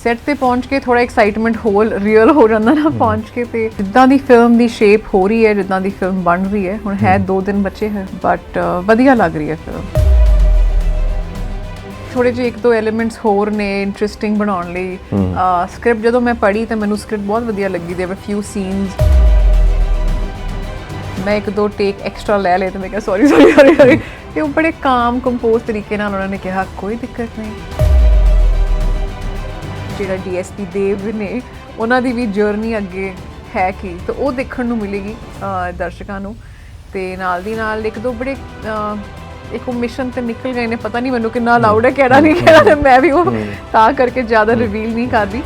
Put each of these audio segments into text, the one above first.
Set ਤੇ ਪਹੁੰਚ ਕੇ ਥੋੜਾ ਐਕਸਾਈਟਮੈਂਟ ਹੋਰ ਰੀਅਲ ਹੋ ਜਾਂਦਾ ਨਾ ਪਹੁੰਚ ਕੇ ਤੇ ਜਿੱਦਾਂ ਦੀ ਫਿਲਮ ਦੀ ਸ਼ੇਪ ਹੋ ਰਹੀ ਹੈ ਜਿੱਦਾਂ ਦੀ ਫਿਲਮ ਬਣ ਰਹੀ ਹੈ ਹੁਣ ਹੈ 2 ਦਿਨ ਬਚੇ ਹੈ ਬਟ ਵਧੀਆ ਲੱਗ ਰਹੀ ਹੈ ਫਿਲਮ ਥੋੜੇ ਜਿਹੇ ਇੱਕ ਦੋ ਐਲੀਮੈਂਟਸ ਹੋਰ ਨੇ ਇੰਟਰਸਟਿੰਗ ਬਣਾਉਣ ਲਈ। ਸਕ੍ਰਿਪਟ ਜਦੋਂ ਮੈਂ ਪੜ੍ਹੀ ਤਾਂ ਮੈਨੂੰ ਸਕ੍ਰਿਪਟ ਬਹੁਤ ਵਧੀਆ ਲੱਗੀ ਦੇ ਵਰ ਫਿਊ ਸੀਨਸ ਮੈਂ ਇੱਕ ਦੋ ਟੇਕ ਐਕਸਟਰਾ ਲੈ ਲਏ ਤੇ ਮੈਂ ਕਿਹਾ ਸੌਰੀ ਸੌਰੀ ਸੌਰੀ ਸੌਰੀ ਤੇ ਉਹ ਬੜੇ ਕਾਮ ਕੰਪੋਜ਼ ਤਰੀਕੇ ਨਾਲ ਉਹਨਾਂ ਨੇ ਕਿਹਾ ਕੋਈ ਦਿੱਕਤ ਨਹੀਂ। ਜਿਹੜਾ ਡੀਐਸਪੀ ਦੇਵ ਨੇ ਉਹਨਾਂ ਦੀ ਵੀ ਜਰਨੀ ਅੱਗੇ ਹੈ ਕੀ ਤਾਂ ਉਹ ਦੇਖਣ ਨੂੰ ਮਿਲੇਗੀ ਦਰਸ਼ਕਾਂ ਨੂੰ। ਤੇ ਨਾਲ ਦੀ ਨਾਲ ਇੱਕ ਦੋ ਬੜੇ ਇੱਕ ਉਹ ਮਿਸ਼ਨ ਤੇ ਨਿਕਲ ਗਏ ਨੇ ਪਤਾ ਨਹੀਂ ਮੈਨੂੰ ਕਿੰਨਾ ਅਲਾਉਡ ਹੈ ਕਿਹੜਾ ਨਹੀਂ ਕਿਹੜਾ ਤੇ ਮੈਂ ਵੀ ਉਹ ਤਾਂ ਕਰਕੇ ਜ਼ਿਆਦਾ ਰਿਵੀਲ ਨਹੀਂ ਕਰਦੀ।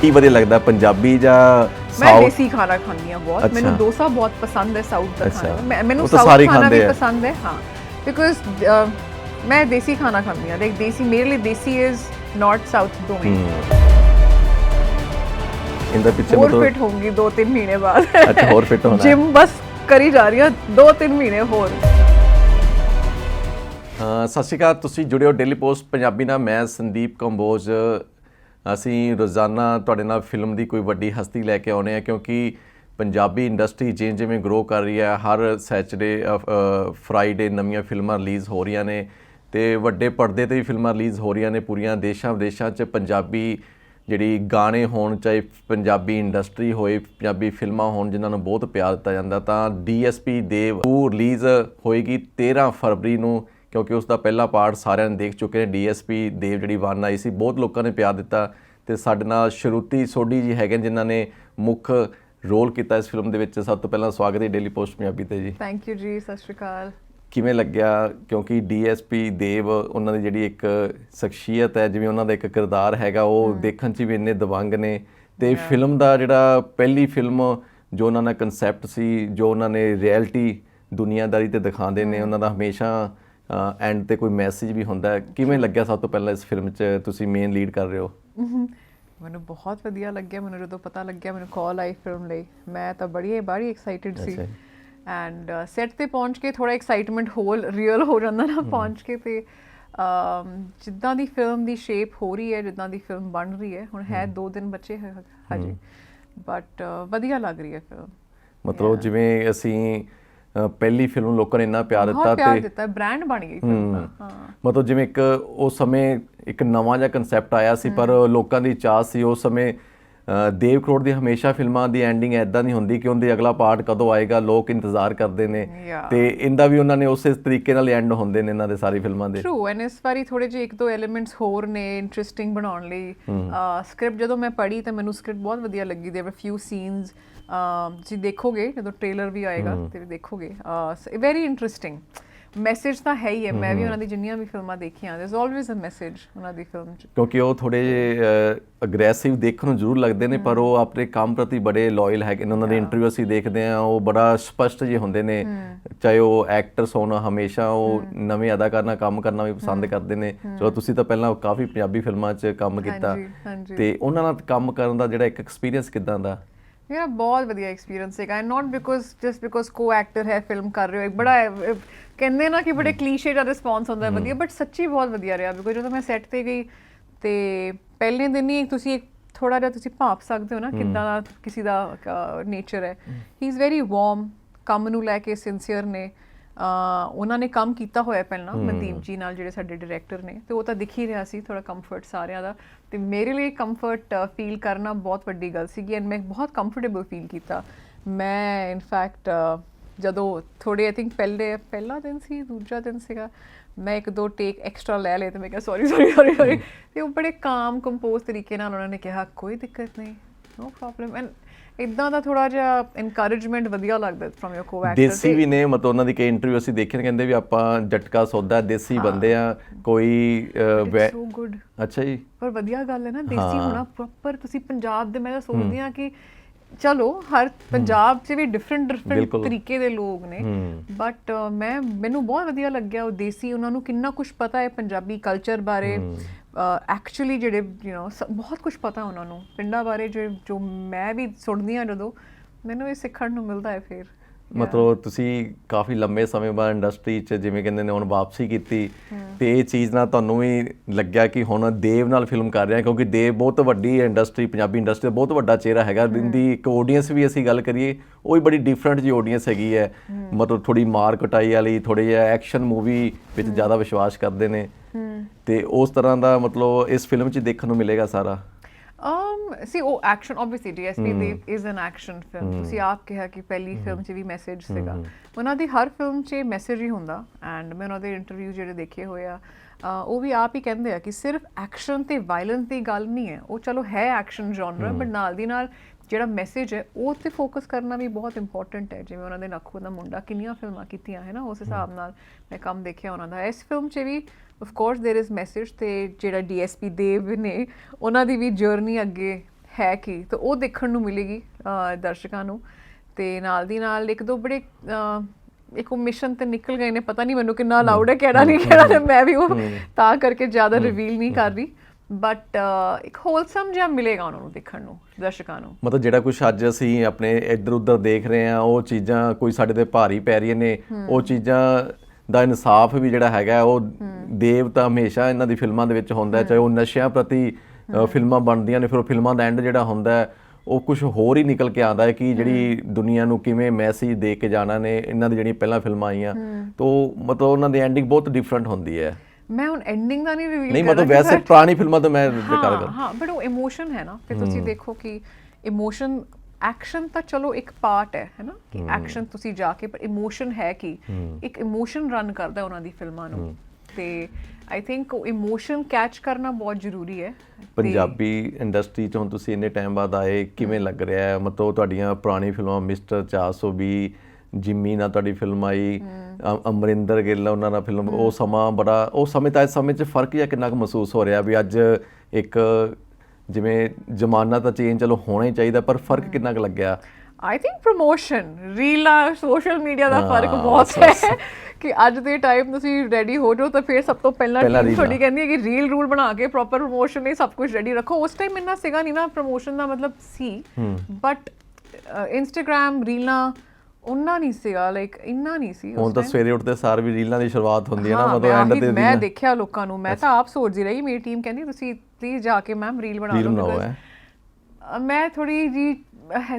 ਕੀ ਵਧੀਆ ਲੱਗਦਾ ਪੰਜਾਬੀ ਜਾਂ ਮੈਂ ਦੇਸੀ ਖਾਣਾ ਖਾਂਦੀ ਹਾਂ ਬਹੁਤ। ਮੈਨੂੰ ਡੋਸਾ ਬਹੁਤ ਪਸੰਦ ਹੈ ਸਾਊਥ ਦਾ। ਖਾਣਾ। ਮੈਨੂੰ ਸਾਊਥ ਖਾਣਾ ਵੀ ਆ। ਪਸੰਦ ਹੈ ਹਾਂ। ਬਿਕੋਜ਼ ਮੈਂ ਦੇਸੀ ਖਾਣਾ ਖਾਂਦੀ ਹਾਂ। ਦੇਖ ਦੇਸੀ ਮੇਰੇ ਲਈ ਦੇਸੀ ਇਜ਼ ਨਾਰਥ ਸਾਊਥ ਦੋਵੇਂ। ਇਹਦਾ ਪਿੱਛੇ ਹੋਰ ਫਿਟ ਹੋਊਂਗੀ 2-3 ਮਹੀਨੇ ਬਾਅਦ। ਅੱਛਾ ਹੋਰ ਫਿੱਟ ਹੋਣਾ। ਹੈ। ਜਿਮ ਬਸ ਕਰੀ ਜਾ ਰਹੀ ਹਾਂ 2-3 ਮਹੀਨੇ ਹੋਰ। ਸਤਿ ਸ਼੍ਰੀ ਅਕਾਲ ਤੁਸੀਂ ਜੁੜਿਓ ਡੇਲੀ ਪੋਸਟ ਪੰਜਾਬੀ ਨਾਲ। ਮੈਂ ਸੰਦੀਪ ਕੰਬੋਜ। ਅਸੀਂ ਰੋਜ਼ਾਨਾ ਤੁਹਾਡੇ ਨਾਲ ਫਿਲਮ ਦੀ ਕੋਈ ਵੱਡੀ ਹਸਤੀ ਲੈ ਕੇ ਆਉਨੇ ਆ ਕਿਉਂਕਿ ਪੰਜਾਬੀ ਇੰਡਸਟਰੀ ਜਿਵੇਂ ਜਿਵੇਂ ਗਰੋ ਕਰ ਰਹੀ ਹੈ ਹਰ ਸੈਚਰਡੇ ਫਰਾਈਡੇ ਨਵੀਆਂ ਫਿਲਮਾਂ ਰਿਲੀਜ਼ ਹੋ ਰਹੀਆਂ ਨੇ। ਤੇ ਵੱਡੇ ਪਰਦੇ ਤੇ ਵੀ ਫਿਲਮਾਂ ਰਿਲੀਜ਼ ਹੋ ਰਹੀਆਂ ਨੇ ਪੂਰੀਆਂ ਦੇਸ਼ਾਂ ਵਿਦੇਸ਼ਾਂ 'ਚ। ਪੰਜਾਬੀ ਜਿਹੜੀ ਗਾਣੇ ਹੋਣ, ਚਾਹੇ ਪੰਜਾਬੀ ਇੰਡਸਟਰੀ ਹੋਏ, ਪੰਜਾਬੀ ਫਿਲਮਾਂ ਹੋਣ, ਜਿਨ੍ਹਾਂ ਨੂੰ ਬਹੁਤ ਪਿਆਰ ਦਿੱਤਾ ਜਾਂਦਾ, ਤਾਂ ਡੀਐਸਪੀ ਦੇਵ ਉਹ ਰਿਲੀਜ਼ ਹੋਏਗੀ 13 ਫਰਵਰੀ ਨੂੰ, ਕਿਉਂਕਿ ਉਸ ਦਾ ਪਹਿਲਾ ਪਾਰਟ ਸਾਰਿਆਂ ਨੇ ਦੇਖ ਚੁੱਕੇ ਨੇ। ਡੀਐਸਪੀ ਦੇਵ ਜਿਹੜੀ ਵਨ ਆਈ ਸੀ, ਬਹੁਤ ਲੋਕਾਂ ਨੇ ਪਿਆਰ ਦਿੱਤਾ ਤੇ ਸਾਡੇ ਨਾਲ ਸ਼ਰੂਤੀ ਸੋਢੀ ਜੀ ਹੈਗੇ ਜਿਨ੍ਹਾਂ ਨੇ ਮੁੱਖ ਰੋਲ ਕੀਤਾ ਇਸ ਫਿਲਮ ਦੇ ਵਿੱਚ। ਸਭ ਤੋਂ ਪਹਿਲਾਂ ਸਵਾਗਤ ਹੈ ਡੇਲੀ ਪੋਸਟ ਪੰਜਾਬੀ ਤੇ ਜੀ। ਥੈਂਕ ਯੂ ਜੀ, ਸਤਿ ਸ਼੍ਰੀ ਅਕਾਲ। ਕਿਵੇਂ ਲੱਗਿਆ? ਕਿਉਂਕਿ ਡੀਐਸਪੀ ਦੇਵ ਉਹਨਾਂ ਦੀ ਜਿਹੜੀ ਇੱਕ ਸ਼ਖਸੀਅਤ ਹੈ ਜਿਵੇਂ ਉਹਨਾਂ ਦਾ ਇੱਕ ਕਿਰਦਾਰ ਹੈਗਾ ਉਹ ਦੇਖਣ 'ਚ ਵੀ ਇੰਨੇ ਦਵੰਗ ਨੇ। ਤੇ ਫਿਲਮ ਦਾ ਜਿਹੜਾ ਪਹਿਲੀ ਫਿਲਮ ਜੋ ਉਹਨਾਂ ਦਾ ਕਨਸੈਪਟ ਸੀ ਜੋ ਉਹਨਾਂ ਨੇ ਰਿਐਲਿਟੀ ਦੁਨੀਆਦਾਰੀ ਤੇ ਦਿਖਾਉਂਦੇ ਨੇ ਉਹਨਾਂ ਦਾ ਹਮੇਸ਼ਾ ਐਂਡ ਤੇ ਕੋਈ ਮੈਸੇਜ ਵੀ ਹੁੰਦਾ ਕਿਵੇਂ ਲੱਗਿਆ ਸਭ ਤੋਂ ਪਹਿਲਾਂ ਇਸ ਫਿਲਮ 'ਚ ਤੁਸੀਂ ਮੇਨ ਲੀਡ ਕਰ ਰਹੇ ਹੋ? ਮੈਨੂੰ ਬਹੁਤ ਵਧੀਆ ਲੱਗਿਆ। ਮੈਨੂੰ ਜਦੋਂ ਪਤਾ ਲੱਗਿਆ ਮੈਨੂੰ ਕਾਲ ਆਈ ਫਿਲਮ ਲਈ। ਮੈਂ ਤਾਂ ਬੜੀ ਬੜੀ ਐਕਸਾਈਟਿਡ ਸੀ। ਐਂਡ ਸੈੱਟ ਤੇ ਪਹੁੰਚ ਕੇ ਥੋੜਾ ਐਕਸਾਈਟਮੈਂਟ ਹੋਰ ਰੀਅਲ ਹੋ ਜਾਂਦਾ ਨਾ ਪਹੁੰਚ ਕੇ ਤੇ ਜਿੱਦਾਂ ਦੀ ਫਿਲਮ ਦੀ ਸ਼ੇਪ ਹੋ ਰਹੀ ਹੈ ਜਿੱਦਾਂ ਦੀ ਫਿਲਮ ਬਣ ਰਹੀ ਹੈ ਹੁਣ ਹੈ 2 ਦਿਨ ਬਚੇ ਹੈ। ਹਜੇ। ਬਟ ਵਧੀਆ ਲੱਗ ਰਹੀ ਹੈ ਫਿਲਮ ਮਤਲਬ ਜਿਵੇਂ ਅਸੀਂ ਪਹਿਲੀ ਫਿਲਮ ਲੋਕਾਂ ਨੇ ਇੰਨਾ ਪਿਆਰ ਦਿੱਤਾ ਬਹੁਤ ਪਿਆਰ ਤੇ ਦਿੱਤਾ ਬ੍ਰਾਂਡ ਬਣ ਗਈ ਫਿਲਮ ਦਾ ਹਾਂ। ਮਤਲਬ ਜਿਵੇਂ ਇੱਕ ਉਸ ਸਮੇਂ ਇੱਕ ਨਵਾਂ ਜਿਹਾ ਕਨਸੈਪਟ ਆਇਆ ਸੀ ਪਰ ਲੋਕਾਂ ਦੀ ਚਾਹ ਸੀ ਉਸ ਸਮੇਂ ਦੇਵ ਕਰੋੜ ਦੀ ਹਮੇਸ਼ਾ ਫਿਲਮਾਂ ਦੀ ਐਂਡਿੰਗ ਐਦਾਂ ਨਹੀਂ ਹੁੰਦੀ ਕਿ ਉਹਦੇ ਅਗਲਾ ਪਾਰਟ ਕਦੋਂ ਆਏਗਾ ਲੋਕ ਇੰਤਜ਼ਾਰ ਕਰਦੇ ਨੇ. ਤੇ ਇਹਦਾ ਵੀ ਉਹਨਾਂ ਨੇ ਉਸੇ ਤਰੀਕੇ ਨਾਲ ਐਂਡ ਹੁੰਦੇ ਨੇ ਇਹਨਾਂ ਦੇ ਸਾਰੀ ਫਿਲਮਾਂ ਦੇ। ਟਰੂ ਐਂਡ ਇਸ ਵਾਰੀ ਥੋੜੇ ਜਿਹੇ ਇੱਕ ਦੋ ਐਲੀਮੈਂਟਸ ਹੋਰ ਨੇ ਇੰਟਰਸਟਿੰਗ ਬਣਾਉਣ ਲਈ। ਸਕ੍ਰਿਪਟ ਜਦੋਂ ਮੈਂ ਪੜ੍ਹੀ ਤਾਂ ਮੈਨੂੰ ਸਕ੍ਰਿਪਟ ਬਹੁਤ ਵਧੀਆ ਲੱਗੀ। ਦੇ ਵਰ ਫਿਊ ਸੀਨਸ ਤੁਸੀਂ ਦੇਖੋਗੇ ਜਦੋਂ ਟ੍ਰੇਲਰ ਵੀ ਆਏਗਾ ਤੇ ਦੇਖੋਗੇ। ਵੈਰੀ ਇੰਟਰਸਟਿੰਗ ਮੈਸੇਜ ਤਾਂ ਹੈ ਹੀ ਹੈ ਮੈਂ ਵੀ ਉਹਨਾਂ ਦੀ ਜਿੰਨੀਆਂ ਵੀ ਫਿਲਮਾਂ ਦੇਖੀਆਂ there is always a message ਉਹਨਾਂ ਦੀ ਫਿਲਮ ਚ। ਕਿਉਂਕਿ ਉਹ ਥੋੜੇ ਅਗਰੈਸਿਵ ਦੇਖਣ ਨੂੰ ਜ਼ਰੂਰ ਲੱਗਦੇ ਨੇ ਪਰ ਉਹ ਆਪਣੇ ਕੰਮ ਪ੍ਰਤੀ ਬੜੇ ਲਾਇਲ ਹੈਗੇ ਉਹਨਾਂ ਦੇ ਇੰਟਰਵਿਊ ਅਸੀਂ ਦੇਖਦੇ ਆ ਉਹ ਬੜਾ ਸਪਸ਼ਟ ਜਿਹੇ ਹੁੰਦੇ ਨੇ ਚਾਹੇ ਉਹ ਐਕਟਰਸ ਹੋਣ ਹਮੇਸ਼ਾ ਉਹ ਨਵੇਂ ਅਦਾਕਾਰ ਨਾਲ ਕੰਮ ਕਰਨਾ ਵੀ ਪਸੰਦ ਕਰਦੇ ਨੇ। ਚਲੋ ਤੁਸੀਂ ਤਾਂ ਪਹਿਲਾਂ ਕਾਫੀ ਪੰਜਾਬੀ ਫਿਲਮਾਂ 'ਚ ਕੰਮ ਕੀਤਾ। ਤੇ ਉਹਨਾਂ ਨਾਲ ਕੰਮ ਕਰਨ ਦਾ ਜਿਹੜਾ ਇੱਕ ਐਕਸਪੀਰੀਅੰਸ ਕਿਦਾਂ ਦਾ? ਮੇਰਾ ਬਹੁਤ ਵਧੀਆ ਐਕਸਪੀਰੀਅੰਸ ਹੈਗਾ and not because just because co actor ਹੈ ਫਿਲਮ ਕਰ ਰਹੇ ਹੋ ਇੱਕ ਬੜਾ ਕਹਿੰਦੇ ਨਾ ਕਿ ਬੜੇ ਕਲੀਸ਼ੇ ਦਾ ਰਿਸਪੌਂਸ ਹੁੰਦਾ ਹੈ ਵਧੀਆ ਬਟ ਸੱਚੀ ਬਹੁਤ ਵਧੀਆ ਰਿਹਾ ਬਿਕੋਜ਼ ਜਦੋਂ ਮੈਂ ਸੈੱਟ ਤੇ ਗਈ ਤੇ ਪਹਿਲੇ ਦਿਨ ਹੀ ਤੁਸੀਂ ਇੱਕ ਥੋੜਾ ਜਿਹਾ ਤੁਸੀਂ ਭਾਪ ਸਕਦੇ ਹੋ ਨਾ ਕਿੱਦਾਂ ਦਾ ਕਿਸੇ ਦਾ ਨੇਚਰ ਹੈ। ਹੀ। ਇਜ਼ ਵੈਰੀ ਵਾਰਮ ਕੰਮ ਨੂੰ ਲੈ ਕੇ ਸਿੰਸੀਅਰ ਨੇ। ਉਹਨਾਂ ਨੇ ਕੰਮ ਕੀਤਾ ਹੋਇਆ ਪਹਿਲਾਂ ਮਨਦੀਪ ਜੀ ਨਾਲ ਜਿਹੜੇ ਸਾਡੇ ਡਾਇਰੈਕਟਰ ਨੇ ਤੇ ਉਹ ਤਾਂ ਦਿਖ ਹੀ ਰਿਹਾ ਸੀ ਥੋੜਾ ਕੰਫਰਟ ਸਾਰਿਆਂ ਦਾ। ਤੇ ਮੇਰੇ ਲਈ ਕੰਫਰਟ ਫੀਲ ਕਰਨਾ ਬਹੁਤ ਵੱਡੀ ਗੱਲ ਸੀਗੀ ਐਂਡ ਮੈਂ ਬਹੁਤ ਕੰਫਰਟੇਬਲ ਫੀਲ ਕੀਤਾ। ਮੈਂ ਇਨਫੈਕਟ ਜਦੋਂ ਥੋੜੇ ਆਈ ਥਿੰਕ ਪਹਿਲੇ ਪਹਿਲਾ ਦਿਨ ਸੀ ਦੂਜਾ ਦਿਨ ਸੀਗਾ ਮੈਂ ਇੱਕ ਦੋ ਟੇਕ ਐਕਸਟਰਾ ਲੈ ਲਏ ਤੇ ਮੈਂ ਕਿਹਾ ਸੌਰੀ ਸੌਰੀ ਸੌਰੀ ਸੌਰੀ ਤੇ ਉਹ ਬੜੇ ਕਾਮ ਕੰਪੋਜ਼ ਤਰੀਕੇ ਨਾਲ ਉਹਨਾਂ ਨੇ ਕਿਹਾ ਕੋਈ ਦਿੱਕਤ ਨਹੀਂ ਨੋ ਪ੍ਰੋਬਲਮ ਐਂਡ ਇਦਾਂ ਦਾ ਥੋੜਾ ਜਿਹਾ ਇਨਕਰੇਜਮੈਂਟ ਵਧੀਆ ਲੱਗਦਾ ਫਰਮ ਯੋਰ ਕੋ ਐਕਟਰ ਦੇਸੀ ਵੀ ਨੇ ਮਤਲਬ ਉਹਨਾਂ ਦੀ ਕਈ ਇੰਟਰਵਿਊ ਅਸੀਂ ਦੇਖੇ ਨੇ ਕਹਿੰਦੇ ਵੀ ਆਪਾਂ ਜਟਕਾ ਸੌਦਾ ਦੇਸੀ ਬੰਦੇ ਆ ਕੋਈ ਸੋ ਗੁੱਡ ਅੱਛਾ ਜੀ। ਪਰ ਵਧੀਆ ਗੱਲ ਹੈ ਨਾ ਦੇਸੀ ਹੋਣਾ ਪ੍ਰੋਪਰ ਤੁਸੀਂ ਪੰਜਾਬ ਦੇ ਮੈਂ ਤਾਂ ਸੋਚਦੀ ਹਾਂ ਕਿ ਚਲੋ ਹਰ ਪੰਜਾਬ 'ਚ ਵੀ ਡਿਫਰੈਂਟ ਡਿਫਰੈਂਟ। ਤਰੀਕੇ ਦੇ ਲੋਕ ਨੇ। ਬਟ ਮੈਂ ਮੈਨੂੰ ਬਹੁਤ ਵਧੀਆ ਲੱਗਿਆ ਉਹ ਦੇਸੀ ਉਹਨਾਂ ਨੂੰ ਕਿੰਨਾ ਕੁਝ ਪਤਾ ਹੈ ਪੰਜਾਬੀ ਕਲਚਰ ਬਾਰੇ। ਐਕਚੁਅਲੀ ਜਿਹੜੇ ਯੂ نو ਬਹੁਤ ਕੁਝ ਪਤਾ ਉਹਨਾਂ ਨੂੰ। ਪਿੰਡਾਂ ਬਾਰੇ ਜੋ ਜੋ ਮੈਂ ਵੀ ਸੁਣਦੀ ਆ ਜਦੋਂ ਮੈਨੂੰ ਇਹ ਸਿੱਖਣ ਨੂੰ ਮਿਲਦਾ ਹੈ ਫਿਰ। ਮਤਲਬ ਤੁਸੀਂ ਕਾਫੀ ਲੰਮੇ ਸਮੇਂ ਬਾਅਦ ਇੰਡਸਟਰੀ 'ਚ ਜਿਵੇਂ ਕਹਿੰਦੇ ਨੇ ਹੁਣ ਵਾਪਸੀ ਕੀਤੀ ਤੇ ਇਹ ਚੀਜ਼ ਨਾਲ ਤੁਹਾਨੂੰ ਵੀ ਲੱਗਿਆ ਕਿ ਹੁਣ ਦੇਵ ਨਾਲ ਫਿਲਮ ਕਰ ਰਿਹਾ ਕਿਉਂਕਿ ਦੇਵ ਬਹੁਤ ਵੱਡੀ ਇੰਡਸਟਰੀ ਪੰਜਾਬੀ ਇੰਡਸਟਰੀ ਦਾ ਬਹੁਤ ਵੱਡਾ ਚਿਹਰਾ ਹੈਗਾ। ਦੀ ਇੱਕ ਆਡੀਅנס ਵੀ ਅਸੀਂ ਗੱਲ ਕਰੀਏ ਉਹ ਵੀ ਬੜੀ ਡਿਫਰੈਂਟ ਜੀ ਆਡੀਅנס ਹੈਗੀ ਹੈ। ਮਤਲਬ ਥੋੜੀ ਮਾਰ ਕਟਾਈ ਵਾਲੀ ਥੋੜੀ ਜਿਹਾ ਐਕਸ਼ਨ ਮੂਵੀ ਵਿੱਚ ਜ਼ਿਆਦਾ ਵਿਸ਼ਵਾਸ ਕਰਦੇ ਨੇ। ਤੇ ਉਸ ਤਰ੍ਹਾਂ ਦਾ ਮਤਲਬ ਇਸ ਫਿਲਮ 'ਚ ਦੇਖਣ ਨੂੰ ਮਿਲੇਗਾ ਸਾਰਾ? um see ਉਹ action obviously DSP Dev is an action film ਤੁਸੀਂ ਆਪ ਕਿਹਾ ਕਿ ਪਹਿਲੀ ਫਿਲਮ 'ਚ ਵੀ ਮੈਸੇਜ ਸੀਗਾ। ਉਹਨਾਂ ਦੀ ਹਰ ਫਿਲਮ 'ਚ ਮੈਸੇਜ ਹੀ ਹੁੰਦਾ ਐਂਡ ਮੈਂ ਉਹਨਾਂ ਦੇ ਇੰਟਰਵਿਊ ਜਿਹੜੇ ਦੇਖੇ ਹੋਏ ਆ ਉਹ ਵੀ ਆਪ ਹੀ ਕਹਿੰਦੇ ਆ ਕਿ ਸਿਰਫ ਐਕਸ਼ਨ ਤੇ ਵਾਇਲੈਂਸ ਦੀ ਗੱਲ ਨਹੀਂ ਹੈ। ਉਹ ਚਲੋ ਹੈ ਐਕਸ਼ਨ ਜਨਰ ਬਟ ਨਾਲ ਦੀ ਨਾਲ ਜਿਹੜਾ ਮੈਸੇਜ ਹੈ ਉਹ ਤੇ ਫੋਕਸ ਕਰਨਾ ਵੀ ਬਹੁਤ ਇੰਪੋਰਟੈਂਟ ਹੈ ਜਿਵੇਂ ਉਹਨਾਂ ਦੇ ਨੱਖੂ ਦਾ ਮੁੰਡਾ ਕਿੰਨੀਆਂ ਫਿਲਮਾਂ ਕੀਤੀਆਂ ਹੈ ਨਾ ਉਸ ਹਿਸਾਬ ਨਾਲ ਮੈਂ ਕੰਮ ਦੇਖਿਆ ਉਹਨਾਂ ਦਾ ਇਸ ਫਿਲਮ 'ਚ ਵੀ of course there is message ਤੇ ਜਿਹੜਾ ਡੀਐਸਪੀ ਦੇਵ ਨੇ ਉਹਨਾਂ ਦੀ ਵੀ ਜਰਨੀ ਅੱਗੇ ਹੈ ਕੀ ਤਾਂ ਉਹ ਦੇਖਣ ਨੂੰ ਮਿਲੇਗੀ ਅਹ, ਦਰਸ਼ਕਾਂ ਨੂੰ ਤੇ ਨਾਲ ਦੀ ਨਾਲ ਇੱਕ ਦੋ ਬੜੇ ਅਹ, ਇੱਕ ਉਹ ਮਿਸ਼ਨ ਤੇ ਨਿਕਲ ਗਏ ਨੇ ਪਤਾ ਨਹੀਂ ਮੈਨੂੰ ਕਿੰਨਾ ਅਲਾਉਡ ਹੈ ਕਿਹੜਾ ਨਹੀਂ ਕਿਹੜਾ ਤੇ ਮੈਂ ਵੀ ਉਹ ਤਾਂ ਕਰਕੇ ਜ਼ਿਆਦਾ ਰਿਵੀਲ ਨਹੀਂ ਕਰ ਰਹੀ ਬਟ ਇੱਕ ਹੋਲਸਮ ਜਿਹਾ ਮਿਲੇਗਾ ਉਹਨਾਂ ਨੂੰ ਦੇਖਣ ਨੂੰ ਦਰਸ਼ਕਾਂ ਨੂੰ। ਮਤਲਬ ਜਿਹੜਾ ਕੁਝ ਅੱਜ ਅਸੀਂ ਆਪਣੇ ਇੱਧਰ ਉੱਧਰ ਦੇਖ ਰਹੇ ਹਾਂ ਉਹ ਚੀਜ਼ਾਂ ਕੋਈ ਸਾਡੇ ਤੇ ਭਾਰੀ ਪੈ ਰਹੀਆਂ ਨੇ ਉਹ ਚੀਜ਼ਾਂ ਦਾ ਇਨਸਾਫ ਵੀ ਜਿਹੜਾ ਹੈਗਾ ਉਹ ਦੇਵ ਤਾਂ ਹਮੇਸ਼ਾ ਇਹਨਾਂ ਦੀ ਫਿਲਮਾਂ ਦੇ ਵਿੱਚ ਹੁੰਦਾ ਹੈ ਚਾਹੇ ਉਹ ਨਸ਼ਿਆਂ ਪ੍ਰਤੀ ਫਿਲਮਾਂ ਬਣਦੀਆਂ ਨੇ ਫਿਰ ਉਹ ਫਿਲਮਾਂ ਦਾ ਐਂਡ ਜਿਹੜਾ ਹੁੰਦਾ ਹੈ ਉਹ ਕੁਝ ਹੋਰ ਹੀ ਨਿਕਲ ਕੇ ਆਉਂਦਾ ਹੈ ਕਿ ਜਿਹੜੀ ਦੁਨੀਆ ਨੂੰ ਕਿਵੇਂ ਮੈਸੇਜ ਦੇ ਕੇ ਜਾਣਾ ਨੇ ਇਹਨਾਂ ਦੀ ਜਿਹੜੀਆਂ ਪਹਿਲਾਂ ਫਿਲਮਾਂ ਆਈਆਂ ਤੋਂ ਮਤਲਬ ਉਹਨਾਂ ਦੀ ਐਂਡਿੰਗ ਬਹੁਤ ਡਿਫਰੈਂਟ ਹੁੰਦੀ ਹੈ। ਮੈਂ ਹੁਣ ਐਂਡਿੰਗ ਦਾ ਨਹੀਂ ਰਿਵੀਲ ਨਹੀਂ ਮਤਲਬ ਵੈਸੇ ਪੁਰਾਣੀ ਫਿਲਮਾਂ ਤੋਂ ਮੈਂ ਜ਼ਿਕਰ ਹਾਂ ਕਰ ਹਾਂ ਬਟ ਉਹ ਇਮੋਸ਼ਨ ਹੈ ਨਾ। ਫਿਰ ਤੁਸੀਂ ਦੇਖੋ ਕਿ ਇਮੋਸ਼ਨ ਐਕਸ਼ਨ ਤਾਂ ਚਲੋ ਇੱਕ ਪਾਰਟ ਹੈ ਹੈਨਾ ਕਿ ਐਕਸ਼ਨ ਤੁਸੀਂ ਜਾ ਕੇ ਪਰ ਇਮੋਸ਼ਨ ਹੈ ਕੀ? ਇੱਕ ਇਮੋਸ਼ਨ ਰਨ ਕਰਦਾ ਹੈ ਉਹਨਾਂ ਦੀ ਫਿਲਮਾਂ ਨੂੰ। ਤੇ ਆਈ ਥਿੰਕ ਉਹ ਇਮੋਸ਼ਨ ਕੈਚ ਕਰਨਾ ਬਹੁਤ ਜ਼ਰੂਰੀ ਹੈ। ਪੰਜਾਬੀ ਇੰਡਸਟਰੀ ਚ ਹੁਣ ਤੁਸੀਂ ਇੰਨੇ ਟਾਈਮ ਬਾਅਦ ਆਏ ਕਿਵੇਂ ਲੱਗ ਰਿਹਾ ਹੈ? ਮਤਲਬ ਤੁਹਾਡੀਆਂ ਪੁਰਾਣੀ ਫਿਲਮਾਂ ਮਿਸਟਰ 420 ਜਿੰਮੀ ਨਾਲ ਤੁਹਾਡੀ ਫਿਲਮ ਆਈ ਅ- ਅਮਰਿੰਦਰ ਗਿੱਲ ਉਹਨਾਂ ਨਾਲ ਫਿਲਮ ਉਹ ਸਮਾਂ ਬੜਾ ਉਹ ਸਮੇਂ ਤਾਂ ਇਸ ਸਮੇਂ 'ਚ ਫ਼ਰਕ ਜਾਂ ਕਿੰਨਾ ਕੁ ਮਹਿਸੂਸ ਹੋ ਰਿਹਾ ਵੀ ਅੱਜ ਇੱਕ ਜਿਵੇਂ ਜ਼ਮਾਨਾ ਤਾਂ ਚੇਂਜ ਚਲੋ ਹੋਣਾ ਹੀ ਚਾਹੀਦਾ ਪਰ ਫ਼ਰਕ ਕਿੰਨਾ ਕੁ ਲੱਗਿਆ? ਆਈ ਥਿੰਕ ਪ੍ਰੋਮੋਸ਼ਨ ਰੀਲਾਂ ਸੋਸ਼ਲ ਮੀਡੀਆ ਦਾ ਫ਼ਰਕ ਹਾਂ, ਬਹੁਤ ਹੈ ਕਿ ਅੱਜ ਦੇ ਟਾਈਮ ਤੁਸੀਂ ਰੈਡੀ ਹੋ ਜਾਓ ਤਾਂ ਫਿਰ ਸਭ ਤੋਂ ਪਹਿਲਾਂ ਪਹਿਲਾਂ team ਤੁਹਾਡੀ। ਕਹਿੰਦੀ ਹੈ ਕਿ ਰੀਲ ਰੂਲ ਬਣਾ ਕੇ ਪ੍ਰੋਪਰ ਪ੍ਰੋਮੋਸ਼ਨ ਲਈ ਸਭ ਕੁਝ ਰੈਡੀ ਰੱਖੋ। ਉਸ ਟਾਈਮ ਇੰਨਾ ਸੀਗਾ ਨਹੀਂ ਨਾ ਪ੍ਰੋਮੋਸ਼ਨ ਦਾ ਮਤਲਬ ਸੀ ਬਟ ਇੰਸਟਾਗ੍ਰam ਰੀਲਾਂ ਉਹਨਾਂ ਨਹੀਂ ਸੀਗਾ ਲਾਈਕ ਇੰਨਾ ਨਹੀਂ ਸੀ ਹੁਣ ਤਾਂ ਸਵੇਰੇ ਉੱਠਦੇ ਸਾਰ ਵੀ ਰੀਲਾਂ ਦੀ ਸ਼ੁਰੂਆਤ ਹੁੰਦੀ ਹੈ ਨਾ ਮਤਲਬ ਐਂਡ ਤੇ ਮੈਂ ਦੇਖਿਆ ਲੋਕਾਂ ਨੂੰ ਮੈਂ ਤਾਂ ਆਪ ਸੋਚਦੀ ਰਹੀ ਮੇਰੀ ਟੀਮ ਕਹਿੰਦੀ ਤੁਸੀਂ ਪਲੀਜ਼ ਜਾ ਕੇ ਮੈਮ ਰੀਲ ਬਣਾ ਲਓ ਮੈਂ ਥੋੜੀ ਜੀ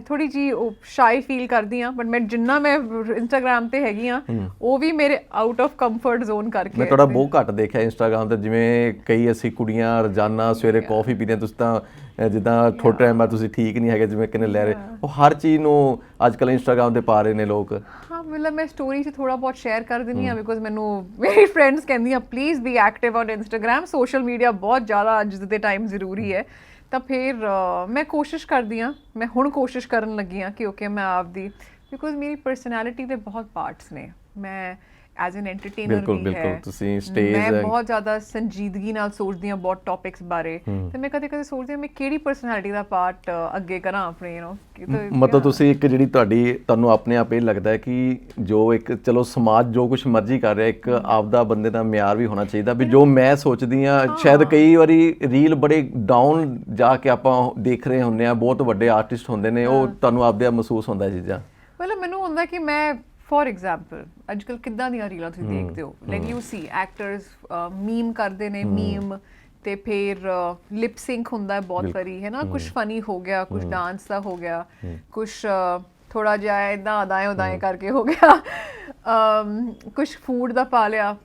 ਥੋੜੀ ਜੀ ਉਹ ਸ਼ਾਈ ਫੀਲ ਕਰਦੀ ਆ ਬਟ ਮੈਂ ਜਿੰਨਾ ਮੈਂ ਇੰਸਟਾਗ੍ਰam ਤੇ ਹੈਗੀ ਆ ਉਹ ਵੀ ਮੇਰੇ ਆਊਟ ਆਫ ਕੰਫਰਟ ਜ਼ੋਨ ਕਰਕੇ ਮੈਂ ਤੁਹਾਡਾ ਬਹੁਤ ਘੱਟ ਦੇਖਿਆ ਇੰਸਟਾਗ੍ਰam ਤੇ ਜਿਵੇਂ ਕਈ ਅਸੀਂ ਕੁੜੀਆਂ ਰੋਜ਼ਾਨਾ ਸਵੇਰੇ ਕਾਫੀ ਪੀਂਦੇ ਤੁਸੀਂ ਤਾਂ ਜਿੱਦਾਂ ਥੋੜਾ ਟਾਈਮ ਤੁਸੀਂ ਠੀਕ ਨਹੀਂ ਹੈਗੇ ਜਿਵੇਂ ਕਿਨੇ ਲੈ ਰਹੇ ਉਹ ਹਰ ਚੀਜ਼ ਨੂੰ ਅੱਜ ਕੱਲ ਇੰਸਟਾਗ੍ਰam ਤੇ ਪਾ ਰਹੇ ਨੇ ਲੋਕ। ਹਾਂ ਮਤਲਬ ਮੈਂ ਸਟੋਰੀ 'ਚ ਥੋੜਾ ਬਹੁਤ ਸ਼ੇਅਰ ਕਰ ਦਿੰਦੀ ਆ ਬਿਕੋਜ਼ ਮੈਨੂੰ ਮੇਰੀ ਫਰੈਂਡਸ ਕਹਿੰਦੀਆਂ please be active on Instagram social media ਬਹੁਤ ਜ਼ਿਆਦਾ ਅੱਜ ਦੇ ਟਾਈਮ ਜ਼ਰੂਰੀ ਹੈ। ਤਾਂ ਫਿਰ ਮੈਂ ਕੋਸ਼ਿਸ਼ ਕਰਦੀ ਆ ਮੈਂ ਹੁਣ ਕੋਸ਼ਿਸ਼ ਕਰਨ ਲੱਗੀ ਆ ਕਿ ਓਕੇ ਮੈਂ ਆਪਦੀ ਬਿਕੋਜ਼ ਮੇਰੀ ਪਰਸਨੈਲਿਟੀ ਦੇ ਬਹੁਤ ਪਾਰਟਸ ਨੇ। ਮੈਂ ਐਜ਼ ਐਨ ਐਂਟਰਟੇਨਰ ਬਿਲਕੁਲ, ਬਿਲਕੁਲ, ਹੈ। ਤੁਸੀਂ stage ਮੈਂ ਹੈ। ਬਹੁਤ ਜ਼ਿਆਦਾ ਸੰਜੀਦਗੀ ਨਾਲ ਸੋਚਦੀ ਆ ਬਹੁਤ ਟੌਪਿਕਸ ਬਾਰੇ। ਤੇ ਮੈਂ ਕਦੇ ਕਦੇ ਸੋਚਦੀ ਆ ਮੈਂ ਕਿਹੜੀ ਪਰਸਨੈਲਿਟੀ ਦਾ ਪਾਰਟ ਅੱਗੇ ਕਰਾਂ ਆਪਣੇ ਯੂ نو ਮਤਲਬ ਤੁਸੀਂ ਇੱਕ ਜਿਹੜੀ ਤੁਹਾਡੀ ਤੁਹਾਨੂੰ ਆਪਣੇ ਆਪ ਇਹ ਲੱਗਦਾ ਹੈ ਕਿ ਜੋ ਇੱਕ ਚਲੋ ਸਮਾਜ ਜੋ ਕੁਝ ਮਰਜ਼ੀ ਕਰ ਰਿਹਾ ਇੱਕ ਆਪਦਾ ਬੰਦੇ ਦਾ ਮਿਆਰ ਵੀ ਹੋਣਾ ਚਾਹੀਦਾ ਵੀ ਜੋ ਮੈਂ ਸੋਚਦੀ ਆ ਸ਼ਾਇਦ ਕਈ ਵਾਰੀ ਰੀਲ ਬੜੇ ਡਾਊਨ ਜਾ ਕੇ ਆਪਾਂ ਦੇਖ ਰਹੇ ਹੁੰਦੇ ਆ ਬਹੁਤ ਵੱਡੇ ਆਰਟਿਸਟ ਹੁੰਦੇ ਨੇ ਉਹ ਤੁਹਾਨੂੰ ਆਪਦੇ ਆਪ ਮਹਿਸੂਸ ਹੁੰਦਾ ਚੀਜ਼ਾਂ। ਮਤਲਬ ਮੈਨੂੰ ਹੁੰਦਾ ਕਿ ਮੈਂ ਫੋਰ ਐਗਜ਼ਾਮਪਲ ਅੱਜਕੱਲ ਕਿੱਦਾਂ ਦੀਆਂ ਰੀਲਾਂ ਤੁਸੀਂ ਦੇਖਦੇ ਹੋ? Like you see actors meme ਕਰਦੇ ਨੇ ਮੀਮ ਤੇ ਫਿਰ ਲਿਪ ਸਿੰਕ ਹੁੰਦਾ ਹੈ ਬਹੁਤ ਵਾਰੀ ਹੈ ਨਾ? ਕੁਝ ਫਨੀ ਹੋ ਗਿਆ ਕੁਝ ਡਾਂਸ ਦਾ ਹੋ ਗਿਆ ਕੁਝ ਥੋੜਾ ਜਿਹਾ ਇਦਾਂ ਅਦਾਏ ਉਦਾਏ ਕਰਕੇ ਹੋ ਗਿਆ। ਕੁਝ ਫੂਡ ਦਾ ਪਾ ਲਿਆ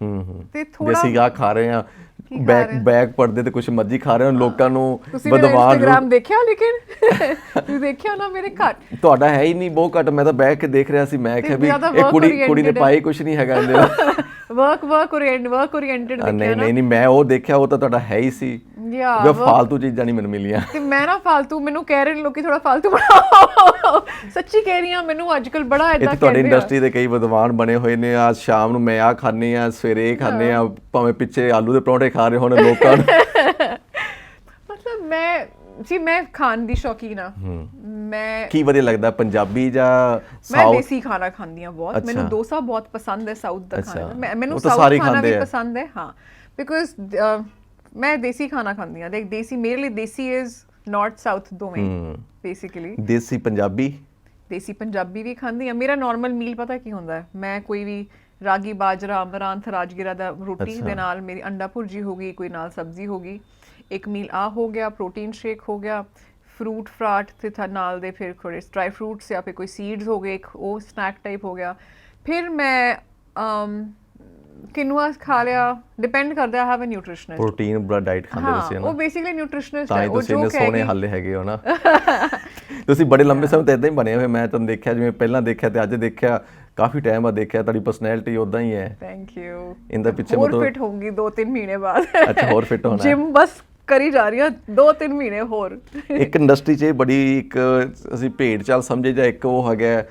ਤੇ ਥੋੜਾ ਆ ਖਾ ਰਹੇ ਆ ਬੈਕ? ਬੈਕ ਪਰਦੇ ਤੇ ਕੁਝ ਮਰਜ਼ੀ ਖਾ ਰਹੇ ਹੋ ਲੋਕਾਂ ਨੂੰ ਬਦਵਾਨ ਇੰਸਟਾਗ੍ਰam ਦੇਖਿਆ ਲੇਕਿਨ? ਤੁਸੀਂ ਦੇਖਿਆ ਨਾ ਮੇਰੇ ਘਰ? ਤੁਹਾਡਾ ਹੈ ਹੀ ਨਹੀਂ ਬਹੁਤ ਘੱਟ। ਮੈਂ ਤਾਂ ਬੈਠ ਕੇ ਦੇਖ ਰਿਹਾ ਸੀ ਮੈਂ ਕਿਹਾ ਵੀ ਇਹ ਕੁੜੀ ਕੁੜੀ ਨੇ। ਪਾਈ ਕੁਝ ਨਹੀਂ ਹੈਗਾ ਇਹਦੇ ਨਾਲ। Work work orient work oriented ਦੇਖਿਆ ਨਹੀਂ ਨਹੀਂ ਨਹੀਂ ਮੈਂ ਉਹ ਦੇਖਿਆ ਉਹ ਤਾਂ ਤੁਹਾਡਾ ਹੈ ਹੀ ਸੀ। ਯਾ ਜੋ ਫालतू ਚੀਜ਼ਾਂ ਨਹੀਂ ਮੈਨੂੰ ਮਿਲੀਆਂ। ਤੇ ਮੈਂ ਨਾ ਫालतू ਮੈਨੂੰ ਕਹਿ ਰਹੇ ਲੋਕੀ ਥੋੜਾ ਫालतू ਬਣਾਓ। ਸੱਚੀ ਕਹਿ ਰਹੀ ਆ ਮੈਨੂੰ ਅੱਜਕੱਲ ਬੜਾ ਇਦਾਂ ਕਹਿੰਦੇ ਤੁਹਾਡੀ ਇੰਡਸਟਰੀ ਦੇ ਕਈ ਵਿਦਵਾਨ ਬਣੇ ਹੋਏ ਨੇ ਆ ਸ਼ਾਮ ਨੂੰ ਮੈਂ ਆ ਖਾਣੇ ਆ ਸਵੇਰੇ ਖਾਣੇ ਆ ਭਾਵੇਂ ਪਿੱਛੇ ਆਲੂ ਦੇ ਪਰੌਂਠੇ ਖਾ ਰਹੇ ਹੋਣ ਲੋਕਾਂ ਮਤਲਬ ਮੈਂ ਸੀ ਮੈਂ ਖਾਣ ਦੀ ਸ਼ੌਕੀਨ ਮੈਂ ਕੀ ਵਧੀਆ ਲੱਗਦਾ ਪੰਜਾਬੀ ਜਾਂ ਮੈਂ ਸਾਊਥ ਦੇਸੀ ਖਾਣਾ ਖਾਂਦੀ ਆ ਬਹੁਤ। ਮੈਨੂੰ ਅੱਛਾ। ਡੋਸਾ ਬਹੁਤ ਪਸੰਦ ਹੈ ਸਾਊਥ ਦਾ ਅੱਛਾ। ਖਾਣਾ। ਮੈਂ- ਮੈਨੂੰ ਉਹ ਤਾਂ ਸਾਊਥ ਖਾਣਾ ਖਾਂਦੇ ਵੀ ਆ। ਪਸੰਦ ਹੈ ਹਾਂ। ਬਿਕੋਜ਼ ਮੈਂ ਦੇਸੀ ਖਾਣਾ ਖਾਂਦੀ ਆ ਦੇਖ ਦੇਸੀ ਮੇਰੇ ਲਈ ਦੇਸੀ ਇਜ਼ ਨਾਰਥ ਸਾਊਥ ਦੋਵੇਂ। ਬੇਸਿਕਲੀ ਦੇਸੀ ਪੰਜਾਬੀ? ਦੇਸੀ ਪੰਜਾਬੀ ਵੀ ਖਾਂਦੀ ਆ ਮੇਰਾ ਨਾਰਮਲ ਮੀਲ ਪਤਾ ਕੀ ਹੁੰਦਾ ਹੈ? ਮੈਂ ਕੋਈ ਵੀ ਰਾਗੀ ਬਾਜਰਾ ਅਮਰਾਂਥ ਰਾਜਗੀਰਾ ਦਾ ਰੋਟੀ। ਦੇ ਨਾਲ ਮੇਰੀ ਅੰਡਾ ਭੁਰਜੀ ਹੋ ਗਈ ਕੋਈ ਨਾਲ ਸਬਜ਼ੀ ਹੋ ਗਈ। ਇੱਕ ਮੀਲ ਆ ਹੋ ਗਿਆ ਪ੍ਰੋਟੀਨ ਸ਼ੇਕ ਹੋ ਗਿਆ। ਫਰੂਟ ਫਰਾਟ ਤੇ ਨਾਲ ਦੇ ਫਿਰ ਥੋੜੇ ਡਰਾਈ ਫਰੂਟਸ ਜਾਂ ਫਿਰ ਕੋਈ ਸੀਡਸ ਹੋ ਗਏ ਇੱਕ ਉਹ ਸਨੈਕ ਟਾਈਪ ਹੋ ਗਿਆ। ਫਿਰ ਮੈਂ ਅਮ ਕਿਨੂਆ ਖਾ ਲਿਆ ਡਿਪੈਂਡ ਕਰਦਾ ਹੈ ਹੈਵ ਅ ਨਿਊਟ੍ਰੀਸ਼ਨਿਸਟ ਪ੍ਰੋਟੀਨ ਬੜਾ ਡਾਈਟ ਖਾਂਦੇ ਤੁਸੀਂ ਉਹ ਨਾ ਬੇਸਿਕਲੀ ਨਿਊਟ੍ਰੀਸ਼ਨਿਸਟ ਹੈ ਉਹ ਜੋ ਸੋਹਣੇ ਕਹੇਗੀ। ਹੱਲੇ ਹੈਗੇ ਹੋ ਨਾ। ਤੁਸੀਂ ਬੜੇ ਲੰਬੇ ਸਮੇਂ ਤੋਂ ਇਦਾਂ ਹੀ ਬਣੇ ਹੋਏ ਮੈਂ ਤੁਹਾਨੂੰ ਦੇਖਿਆ ਜਿਵੇਂ ਪਹਿਲਾਂ ਦੇਖਿਆ ਤੇ ਅੱਜ ਦੇਖਿਆ ਕਾਫੀ ਟਾਈਮ ਬਾਅਦ ਦੇਖਿਆ ਤੁਹਾਡੀ ਪਰਸਨੈਲਿਟੀ ਉਦਾਂ ਹੀ ਹੈ। ਥੈਂਕ ਯੂ ਇਹਦਾ ਪਿੱਛੇ ਹੋਰ ਮਤਲਬ ਫਿਟ ਹੋਊਗੀ 2-3 ਮਹੀਨੇ ਬਾਅਦ। ਅੱਛਾ, ਹੋਰ fit ਹੋਣਾ। ਜਿਮ ਬਸ ਕਰੀ ਜਾ ਰਹੀ ਹਾਂ 2-3 ਮਹੀਨੇ ਹੋਰ। ਇੱਕ ਇੰਡਸਟਰੀ 'ਚ ਇਹ ਬੜੀ ਇੱਕ ਅਸੀਂ ਭੇਡ ਚਾਲ ਸਮਝੇ ਜਾਂ ਇੱਕ ਉਹ ਹੈਗਾ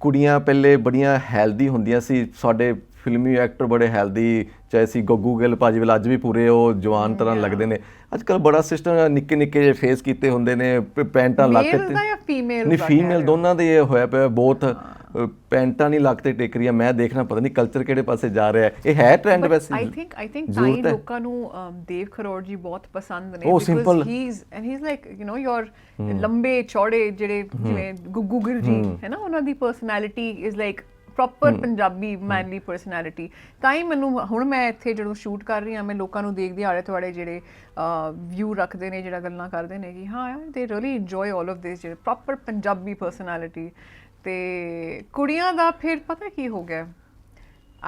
ਕੁੜੀਆਂ ਪਹਿਲੇ ਬੜੀਆਂ ਹੈਲਦੀ ਹੁੰਦੀਆਂ ਸੀ। ਸਾਡੇ ਫਿਲਮੀ ਐਕਟਰ ਬੜੇ ਹੈਲਦੀ ਚਾਹੇ ਸੀ ਗੱਗੂ ਗਿੱਲ ਭਾਜੀ ਵਾਲਾ ਅੱਜ ਵੀ ਪੂਰੇ ਉਹ ਜਵਾਨ ਤਰ੍ਹਾਂ ਲੱਗਦੇ ਨੇ। ਅੱਜ ਕੱਲ ਬੜਾ ਸਿਸਟਮ ਨਿੱਕੇ ਨਿੱਕੇ ਜਿਹੇ ਫੇਸ ਕੀਤੇ ਹੁੰਦੇ ਨੇ ਪੈਂਟਾਂ ਲੱਕ ਦਾ ਜਾਂ females ਨਹੀਂ ਫੀਮੇਲ? ਦੋਨਾਂ ਦੇ ਇਹ ਹੋਇਆ ਪਿਆ ਬਹੁਤ। ਪੈਂਟਾਂ ਨਹੀਂ ਲੱਕ ਤੇ ਟੇਕ ਰਹੀਆਂ ਮੈਂ ਦੇਖਣਾ ਪਤਾ ਨਹੀਂ ਕਲਚਰ ਕਿਹੜੇ ਪਾਸੇ ਜਾ ਰਿਹਾ ਹੈ ਇਹ ਹੈ ਟ੍ਰੈਂਡ ਵੈਸੇ ਆਈ ਥਿੰਕ ਆਈ ਥਿੰਕ ਤਾਂ ਹੀ ਜ਼ਰੂਰਤ ਹੈ। ਲੋਕਾਂ ਨੂੰ ਅਮ, ਦੇਵ ਖਰੋੜ ਜੀ ਬਹੁਤ ਪਸੰਦ ਨੇ ਉਹ simple- he is and he is like you know your ਲੰਬੇ ਚੌੜੇ ਜਿਹੜੇ ਜਿਵੇਂ ਗੁੱਗੂ ਗਿੱਲ ਜੀ ਹੈ ਨਾ ਉਹਨਾਂ ਦੀ personality is like proper Punjabi manly personality ਤਾਂ ਹੀ ਮੈਨੂੰ ਹੁਣ ਮੈਂ ਇੱਥੇ ਜਦੋਂ ਸ਼ੂਟ ਕਰ ਰਹੀ ਹਾਂ ਮੈਂ ਲੋਕਾਂ ਨੂੰ ਦੇਖਦੀ ਆਲੇ ਤੁਹਾਡੇ ਜਿਹੜੇ ਵਿਊ ਰੱਖਦੇ ਨੇ ਜਿਹੜਾ ਗੱਲਾਂ ਕਰਦੇ ਨੇ ਕਿ ਹਾਂ ਯਾਰ ਦੇ ਰੀਲੀ ਇੰਜੋਏ 올 ਆਫ ਦਿਸ ਜਿਹੜੇ ਪ੍ਰੋਪਰ ਪੰਜਾਬੀ ਪਰਸਨੈਲਿਟੀ ਤੇ ਕੁੜੀਆਂ ਦਾ ਫਿਰ ਪਤਾ ਕੀ ਹੋ ਗਿਆ?